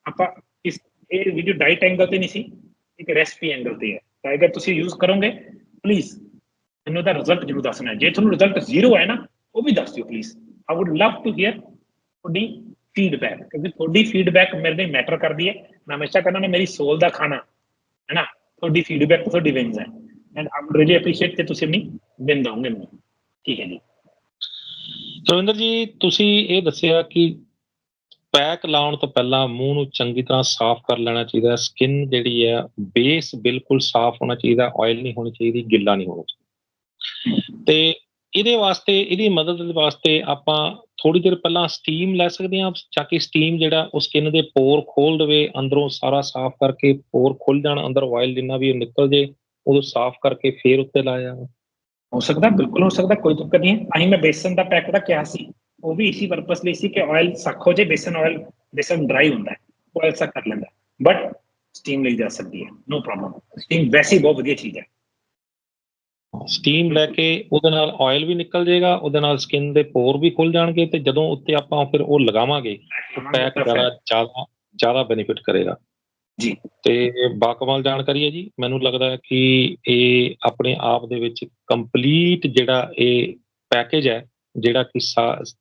ਆਪਾਂ ਇਸ, ਇਹ ਵੀਡੀਓ ਡਾਈਟ ਐਂਗਲ ਤੇ ਨਹੀਂ ਸੀ, ਇੱਕ ਰੈਸਪੀ ਐਂਗਲ ਤੇ ਹੈ। ਤਾਂ ਅਗਰ ਤੁਸੀਂ ਯੂਜ਼ ਕਰੋਗੇ ਪਲੀਜ਼ ਮੈਨੂੰ ਦਾ ਰਿਜ਼ਲਟ ਜ਼ਰੂਰ ਦੱਸਣਾ ਜੇ ਤੁਹਾਨੂੰ ਰਿਜ਼ਲਟ ਜ਼ੀਰੋ ਹੈ ਨਾ, ਉਹ ਵੀ ਦੱਸ ਦਿਓ please I would love to hear ਤੁਹਾਡੀ ਫੀਡਬੈਕ ਕਿਉਂਕਿ ਤੁਹਾਡੀ ਫੀਡਬੈਕ ਮੇਰੇ ਲਈ ਮੈਟਰ ਕਰਦੀ ਹੈ। ਮੈਂ ਹਮੇਸ਼ਾ ਕਹਿੰਦਾ ਨਾ, ਮੇਰੀ ਸੋਲ ਦਾ ਖਾਣਾ, ਹੈ ਨਾ? ਤੁਹਾਡੀ ਫੀਡਬੈਕ ਤੁਹਾਡੀ ਵਿੰਸ ਹੈ। And I would really appreciate ਕਿ ਤੁਸੀਂ ਆਪਣੀ ਵਿਨ ਦੋਗੇ ਮੈਨੂੰ। ਠੀਕ ਹੈ ਜੀ। ਰਵਿੰਦਰ ਜੀ, ਤੁਸੀਂ ਇਹ ਦੱਸਿਆ ਕਿ ਪੈਕ ਲਾਉਣ ਤੋਂ ਪਹਿਲਾਂ ਮੂੰਹ ਨੂੰ ਚੰਗੀ ਤਰ੍ਹਾਂ ਸਾਫ਼ ਕਰ ਲੈਣਾ ਚਾਹੀਦਾ। ਸਕਿਨ ਜਿਹੜੀ ਹੈ ਬੇਸ ਬਿਲਕੁਲ ਸਾਫ਼ ਹੋਣਾ ਚਾਹੀਦਾ। ਆਇਲ ਨਹੀਂ ਹੋਣੀ ਚਾਹੀਦੀ, ਗਿੱਲਾ ਨਹੀਂ ਹੋਣਾ ਚਾਹੀਦਾ। ਤੇ ਇਹਦੇ ਵਾਸਤੇ, ਇਹਦੀ ਮਦਦ ਦੇ ਵਾਸਤੇ ਆਪਾਂ ਥੋੜੀ ਦੇਰ ਪਹਿਲਾਂ ਸਟੀਮ ਲੈ ਸਕਦੇ ਹਾਂ ਤਾਂ ਕਿ ਸਟੀਮ ਜਿਹੜਾ ਉਹ ਸਕਿਨ ਦੇ ਪੋਰ ਖੋਲ ਦੇਵੇ, ਅੰਦਰੋਂ ਸਾਰਾ ਸਾਫ਼ ਕਰਕੇ ਪੋਰ ਖੁੱਲ ਜਾਣ, ਅੰਦਰ ਆਇਲ ਜਿੰਨਾ ਵੀ ਨਿਕਲ ਜੇ, ਉਦੋਂ ਸਾਫ਼ ਕਰਕੇ ਫੇਰ ਉੱਤੇ ਲਾਇਆ ਹੋ ਸਕਦਾ, ਬਿਲਕੁਲ ਹੋ ਸਕਦਾ, ਕੋਈ ਦਿੱਕਤ ਨਹੀਂ ਹੈ। ਮੈਂ ਬੇਸਨ ਦਾ ਪੈਕ ਦਾ ਕਿਹਾ ਸੀ। ਉਹ ਵੀ ਇਸੇ ਪਰਪਸ ਲਈ ਸੀ ਕਿ ਆਇਲ ਸੱਖ ਹੋ ਜੇ, ਬੇਸਨ ਆਇਲ ਬੇਸਨ ਡਰਾਈ ਹੁੰਦਾ ਹੈ ਆਇਲ ਸੱਖ ਕਰ ਲੈਂਦਾ ਬਟ ਸਟੀਮ ਲਈ ਜਾ ਸਕਦੀ ਹੈ ਨੋ ਪ੍ਰੋਬਲਮ ਸਟੀਮ ਵੈਸੇ ਬਹੁਤ ਵਧੀਆ ਚੀਜ਼ ਹੈ। ਸਟੀਮ ਲੈ ਕੇ ਉਹਦੇ ਨਾਲ ਆਇਲ ਵੀ ਨਿਕਲ ਜਾਏਗਾ ਉਹਦੇ ਨਾਲ ਸਕਿਨ ਦੇ ਪੋਰ ਵੀ ਖੁੱਲ ਜਾਣਗੇ ਤੇ ਜਦੋਂ ਉੱਤੇ ਆਪਾਂ ਫਿਰ ਉਹ ਲਗਾਵਾਂਗੇ ਪੈਕ ਜ਼ਿਆਦਾ ਜ਼ਿਆਦਾ ਜ਼ਿਆਦਾ ਬੈਨੀਫਿਟ ਕਰੇਗਾ। ਜੀ। ਤੇ ਬਾਕਮਾਲ ਜਾਣਕਾਰੀ ਹੈ ਜੀ ਮੈਨੂੰ ਲੱਗਦਾ ਹੈ ਕਿ ਇਹ ਆਪਣੇ ਆਪ ਦੇ ਵਿੱਚ ਕੰਪਲੀਟ ਜਿਹੜਾ ਇਹ ਪੈਕੇਜ ਹੈ ਜਿਹੜਾ ਕਿ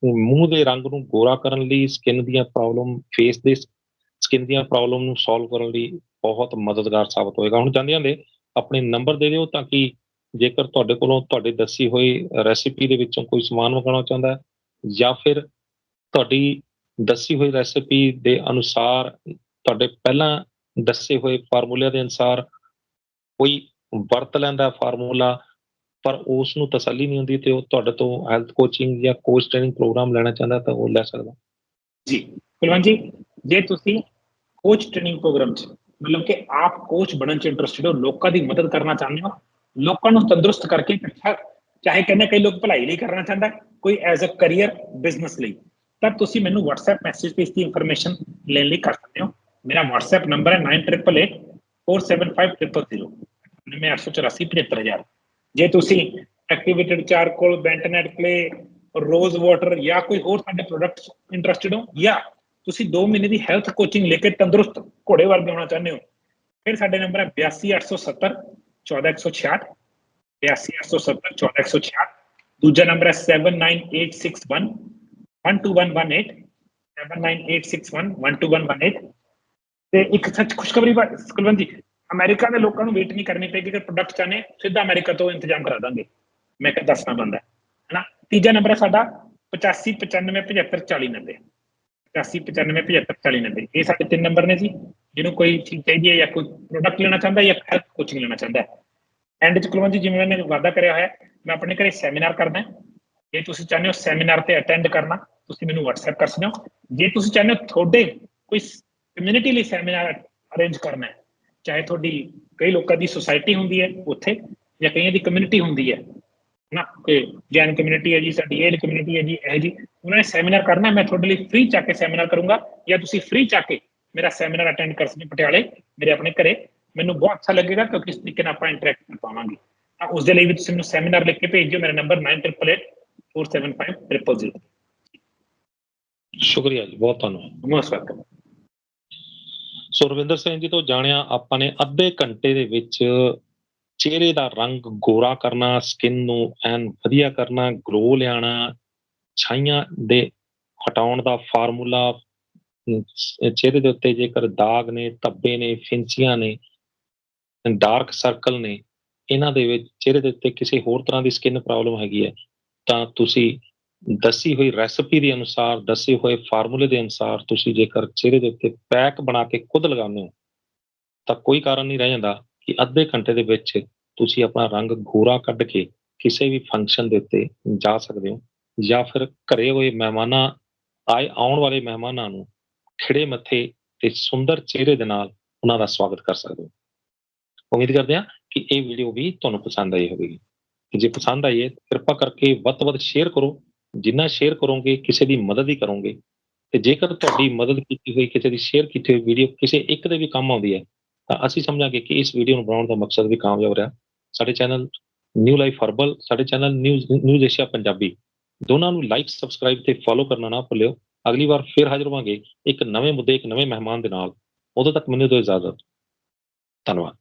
ਮੂੰਹ ਦੇ ਰੰਗ ਨੂੰ ਗੋਰਾ ਕਰਨ ਲਈ ਸਕਿਨ ਦੀਆਂ ਪ੍ਰੋਬਲਮ ਫੇਸ ਦੇ ਸਕਿਨ ਦੀਆਂ ਪ੍ਰੋਬਲਮ ਨੂੰ ਸੋਲਵ ਕਰਨ ਲਈ ਬਹੁਤ ਮਦਦਗਾਰ ਸਾਬਤ ਹੋਏਗਾ। ਹੁਣ ਜਾਂਦੇ ਜਾਂਦੇ ਆਪਣੇ ਨੰਬਰ ਦੇ ਦਿਓ ਤਾਂ ਕਿ ਜੇਕਰ ਤੁਹਾਡੇ ਕੋਲੋਂ ਤੁਹਾਡੀ ਦੱਸੀ ਹੋਈ ਰੈਸਿਪੀ ਦੇ ਵਿੱਚੋਂ ਕੋਈ ਸਮਾਨ ਮੰਗਾਉਣਾ ਚਾਹੁੰਦਾ ਹੈ ਜਾਂ ਫਿਰ ਤੁਹਾਡੀ ਦੱਸੀ ਹੋਈ ਰੈਸਿਪੀ ਦੇ ਅਨੁਸਾਰ ਤੁਹਾਡੇ ਪਹਿਲਾਂ ਦੱਸੇ ਹੋਏ ਫਾਰਮੂਲੇ ਦੇ ਅਨੁਸਾਰ ਕੋਈ ਵਰਤ ਲੈਂਦਾ ਫਾਰਮੂਲਾ ਪਰ ਉਸ ਨੂੰ ਤਸੱਲੀ ਨਹੀਂ ਹੁੰਦੀ ਤੇ ਉਹ ਤੁਹਾਡੇ ਤੋਂ ਹੈਲਥ ਕੋਚਿੰਗ ਜਾਂ ਕੋਚ ਟ੍ਰੇਨਿੰਗ ਪ੍ਰੋਗਰਾਮ ਲੈਣਾ ਚਾਹੁੰਦਾ ਤਾਂ ਉਹ ਲੈ ਸਕਦਾ। ਜੀ। ਕੁਲਵੰਤ ਜੀ, ਜੇ ਤੁਸੀਂ ਕੋਚ ਟ੍ਰੇਨਿੰਗ ਪ੍ਰੋਗਰਾਮ ਚ ਮਤਲਬ ਕਿ ਆਪ ਕੋਚ ਬਣਨ ਚ ਇੰਟਰਸਟਿਡ ਹੋ, ਲੋਕਾਂ ਦੀ ਮਦਦ ਕਰਨਾ ਚਾਹੁੰਦੇ ਹੋ ਲੋਕਾਂ ਨੂੰ ਤੰਦਰੁਸਤ ਕਰਕੇ ਇਕੱਠਾ ਚਾਹੇ ਕਹਿੰਦੇ ਕਈ ਲੋਕ ਭਲਾਈ ਲਈ ਕਰਨਾ ਚਾਹੁੰਦਾ ਕੋਈ ਐਜ਼ ਅ ਕਰੀਅਰ ਬਿਜ਼ਨਸ ਲਈ। ਤਾਂ ਤੁਸੀਂ ਮੈਨੂੰ WhatsApp ਮੈਸੇਜ ਤੇ ਇਸ ਦੀ ਇਨਫੋਰਮੇਸ਼ਨ ਲੈਣ ਲਈ ਕਰ ਸਕਦੇ ਹੋ। ਮੇਰਾ WhatsApp ਨੰਬਰ ਹੈ 9888475000 ਮੈਂ 884 ਜੇ ਤੁਸੀਂ ਐਕਟੀਵੇਟਡ ਚਾਰਕੋਲ ਬੈਂਟਨੈਟ ਕਲੇ ਰੋਜ਼ ਵਾਟਰ ਜਾਂ ਕੋਈ ਹੋਰ ਸਾਡੇ ਪ੍ਰੋਡਕਟਸ ਇੰਟਰਸਟਿਡ ਹੋ ਜਾਂ ਤੁਸੀਂ 2 ਮਹੀਨੇ ਦੀ ਹੈਲਥ ਕੋਚਿੰਗ ਲੈ ਕੇ ਤੰਦਰੁਸਤ ਘੋੜੇ ਵਰਗੇ ਹੋਣਾ ਚਾਹੁੰਦੇ ਹੋ, ਫਿਰ ਸਾਡੇ ਨੰਬਰ ਹੈ 82870 14166 82870 14166 ਦੂਜਾ ਨੰਬਰ ਹੈ 79861 12118 79861 12118 ਤੇ ਇੱਕ ਸੱਚ ਖੁਸ਼ਖਬਰੀ ਬਾ- ਕੁਲਵੰਤ ਜੀ ਅਮਰੀਕਾ ਦੇ ਲੋਕਾਂ ਨੂੰ ਵੇਟ ਨਹੀਂ ਕਰਨੀ ਪਏਗੀ ਕਿ ਪ੍ਰੋਡਕਟ ਚਾਹਨੇ ਸਿੱਧਾ ਅਮਰੀਕਾ ਤੋਂ ਇੰਤਜ਼ਾਮ ਕਰਾ ਦਾਂਗੇ ਮੈਂ ਕਿਹਾ ਦੱਸਣਾ ਬੰਦਾ ਹੈਨਾ ਤੀਜਾ ਨੰਬਰ ਹੈ ਸਾਡਾ 85 95 75 40 90 85 95 75 40 90 ਇਹ ਸਾਡੇ ਤਿੰਨ ਨੰਬਰ ਨੇ ਜੀ ਜਿਹਨੂੰ ਕੋਈ ਚੀਜ਼ ਚਾਹੀਦੀ ਹੈ ਜਾਂ ਕੋਈ ਪ੍ਰੋਡਕਟ ਲੈਣਾ ਚਾਹੁੰਦਾ ਹੈ ਜਾਂ ਹੈਲਥ ਕੋਚਿੰਗ ਲੈਣਾ ਚਾਹੁੰਦਾ ਹੈ। ਐਂਡ ਚ ਕੁਲਵੰਤ ਜੀ, ਜਿਵੇਂ ਮੈਂ ਵਾਅਦਾ ਕਰਿਆ ਹੋਇਆ, ਮੈਂ ਆਪਣੇ ਘਰੇ ਸੈਮੀਨਾਰ ਕਰਦਾ ਜੇ ਤੁਸੀਂ ਚਾਹੁੰਦੇ ਹੋ ਸੈਮੀਨਾਰ ਤੇ ਅਟੈਂਡ ਕਰਨਾ, ਤੁਸੀਂ ਮੈਨੂੰ WhatsApp ਕਰ ਸਕਦੇ ਹੋ। ਜੇ ਤੁਸੀਂ ਚਾਹੁੰਦੇ ਹੋ ਤੁਹਾਡੇ ਕੋਈ ਕਮਿਊਨਿਟੀ ਲਈ ਸੈਮੀਨਾਰ ਅਰੇਂਜ ਕਰਨਾ ਹੈ, ਚਾਹੇ ਤੁਹਾਡੀ ਕਈ ਲੋਕਾਂ ਦੀ ਸੁਸਾਇਟੀ ਹੁੰਦੀ ਹੈ ਉੱਥੇ ਜਾਂ ਕਈਆਂ ਦੀ ਕਮਿਊਨਿਟੀ ਹੁੰਦੀ ਹੈ ਨਾ ਕਿ ਜੈਨ ਕਮਿਊਨਿਟੀ ਹੈ ਜੀ, ਸਾਡੀ ਇਹ ਕਮਿਊਨਿਟੀ ਹੈ ਜੀ, ਇਹ ਜੀ। ਉਹਨਾਂ ਨੇ ਸੈਮੀਨਾਰ ਕਰਨਾ ਮੈਂ ਤੁਹਾਡੇ ਲਈ ਫ੍ਰੀ ਚੱਕ ਕੇ ਸੈਮੀਨਾਰ ਕਰੂੰਗਾ ਜਾਂ ਤੁਸੀਂ ਫ੍ਰੀ ਚੱਕ ਕੇ ਮੇਰਾ ਸੈਮੀਨਾਰ ਅਟੈਂਡ ਕਰ ਸਕਦੇ ਪਟਿਆਲੇ ਮੇਰੇ ਆਪਣੇ ਘਰੇ। ਮੈਨੂੰ ਬਹੁਤ ਅੱਛਾ ਲੱਗੇਗਾ ਕਿਉਂਕਿ ਇਸ ਤਰੀਕੇ ਨਾਲ ਆਪਾਂ ਇੰਟਰੈਕਟ ਕਰ ਪਾਵਾਂਗੇ। ਤਾਂ ਉਸ ਦੇ ਲਈ ਵੀ ਤੁਸੀਂ ਮੈਨੂੰ ਸੈਮੀਨਾਰ ਲਿਖ ਕੇ ਭੇਜ ਦਿਓ ਮੇਰਾ ਨੰਬਰ 9888475000 ਸ਼ੁਕਰੀਆ ਜੀ ਬਹੁਤ ਧੰਨਵਾਦ। Most welcome so Ravinder Singh ji ਤੋਂ ਜਾਣਿਆ ਆਪਾਂ ਨੇ ਅੱਧੇ ਘੰਟੇ ਦੇ ਵਿੱਚ ਚਿਹਰੇ ਦਾ ਰੰਗ ਗੋਰਾ ਕਰਨਾ ਸਕਿਨ ਨੂੰ ਐਨ ਵਧੀਆ ਕਰਨਾ ਗਲੋ ਲਿਆਣਾ ਛਾਈਆਂ ਦੇ ਹਟਾਉਣ ਦਾ ਫਾਰਮੂਲਾ ਚਿਹਰੇ ਦੇ ਉੱਤੇ ਜੇਕਰ ਦਾਗ ਨੇ, ਧੱਬੇ ਨੇ ਫਿੰਸੀਆਂ ਨੇ ਡਾਰਕ ਸਰਕਲ ਨੇ, ਇਹਨਾਂ ਦੇ ਵਿੱਚ ਚਿਹਰੇ ਦੇ ਉੱਤੇ ਕਿਸੇ ਹੋਰ ਤਰ੍ਹਾਂ ਦੀ ਸਕਿਨ ਪ੍ਰੋਬਲਮ ਹੈਗੀ ਹੈ, ਤਾਂ ਤੁਸੀਂ ਦੱਸੀ ਹੋਈ ਰੈਸਪੀ ਦੇ ਅਨੁਸਾਰ, ਦੱਸੇ ਹੋਏ ਫਾਰਮੂਲੇ ਦੇ ਅਨੁਸਾਰ ਤੁਸੀਂ ਜੇਕਰ ਚਿਹਰੇ ਦੇ ਉੱਤੇ ਪੈਕ ਬਣਾ ਕੇ ਖੁਦ ਲਗਾਉਂਦੇ ਹੋ, ਤਾਂ ਕੋਈ ਕਾਰਨ ਨਹੀਂ ਰਹਿ ਜਾਂਦਾ ਕਿ ਅੱਧੇ ਘੰਟੇ ਦੇ ਵਿੱਚ ਤੁਸੀਂ ਆਪਣਾ ਰੰਗ ਗੋਰਾ ਕੱਢ ਕੇ ਕਿਸੇ ਵੀ ਫੰਕਸ਼ਨ ਦੇ ਉੱਤੇ ਜਾ ਸਕਦੇ ਹੋ, ਜਾਂ ਫਿਰ ਘਰੇ ਹੋਏ ਮਹਿਮਾਨਾਂ, ਆਏ ਆਉਣ ਵਾਲੇ ਮਹਿਮਾਨਾਂ ਨੂੰ ਖਿੜੇ ਮੱਥੇ ਤੇ ਸੁੰਦਰ ਚਿਹਰੇ ਦੇ ਨਾਲ ਉਹਨਾਂ ਦਾ ਸਵਾਗਤ ਕਰ ਸਕਦੇ ਹੋ। ਉਮੀਦ ਕਰਦੇ ਹਾਂ ਕਿ ਇਹ ਵੀਡੀਓ ਵੀ ਤੁਹਾਨੂੰ ਪਸੰਦ ਆਈ ਹੋਵੇਗੀ। ਜੇ ਪਸੰਦ ਆਈ ਹੈ, ਕਿਰਪਾ ਕਰਕੇ ਵੱਧ ਤੋਂ ਵੱਧ ਸ਼ੇਅਰ ਕਰੋ। ਜਿੰਨਾ ਸ਼ੇਅਰ ਕਰੋਗੇ, ਕਿਸੇ ਦੀ ਮਦਦ ਹੀ ਕਰੋਗੇ। ਤੇ ਜੇਕਰ ਤੁਹਾਡੀ ਮਦਦ ਕੀਤੀ ਹੋਈ, ਕਿਸੇ ਦੀ ਸ਼ੇਅਰ ਕੀਤੀ ਹੋਈ ਵੀਡੀਓ ਕਿਸੇ ਇੱਕ ਦੇ ਵੀ ਕੰਮ ਆਉਂਦੀ ਹੈ, ਤਾਂ ਅਸੀਂ ਸਮਝਾਂਗੇ ਕਿ ਇਸ ਵੀਡੀਓ ਨੂੰ ਬਣਾਉਣ ਦਾ ਮਕਸਦ ਵੀ ਕਾਮਯਾਬ ਰਿਹਾ। ਸਾਡੇ ਚੈਨਲ ਨਿਊ ਲਾਈਫ ਹਰਬਲ ਸਾਡੇ channel news news Asia Punjabi ਦੋਨਾਂ ਨੂੰ ਲਾਈਕ ਸਬਸਕ੍ਰਾਈਬ ਤੇ ਫੋਲੋ ਕਰਨਾ ਨਾ ਭੁੱਲਿਓ। ਅਗਲੀ ਵਾਰ ਫਿਰ ਹਾਜ਼ਰ ਹੋਵਾਂਗੇ ਇੱਕ ਨਵੇਂ ਮੁੱਦੇ, ਇੱਕ ਨਵੇਂ ਮਹਿਮਾਨ ਦੇ ਨਾਲ। ਉਦੋਂ ਤੱਕ ਮੈਨੂੰ ਦਿਓ ਇਜਾਜ਼ਤ। ਧੰਨਵਾਦ।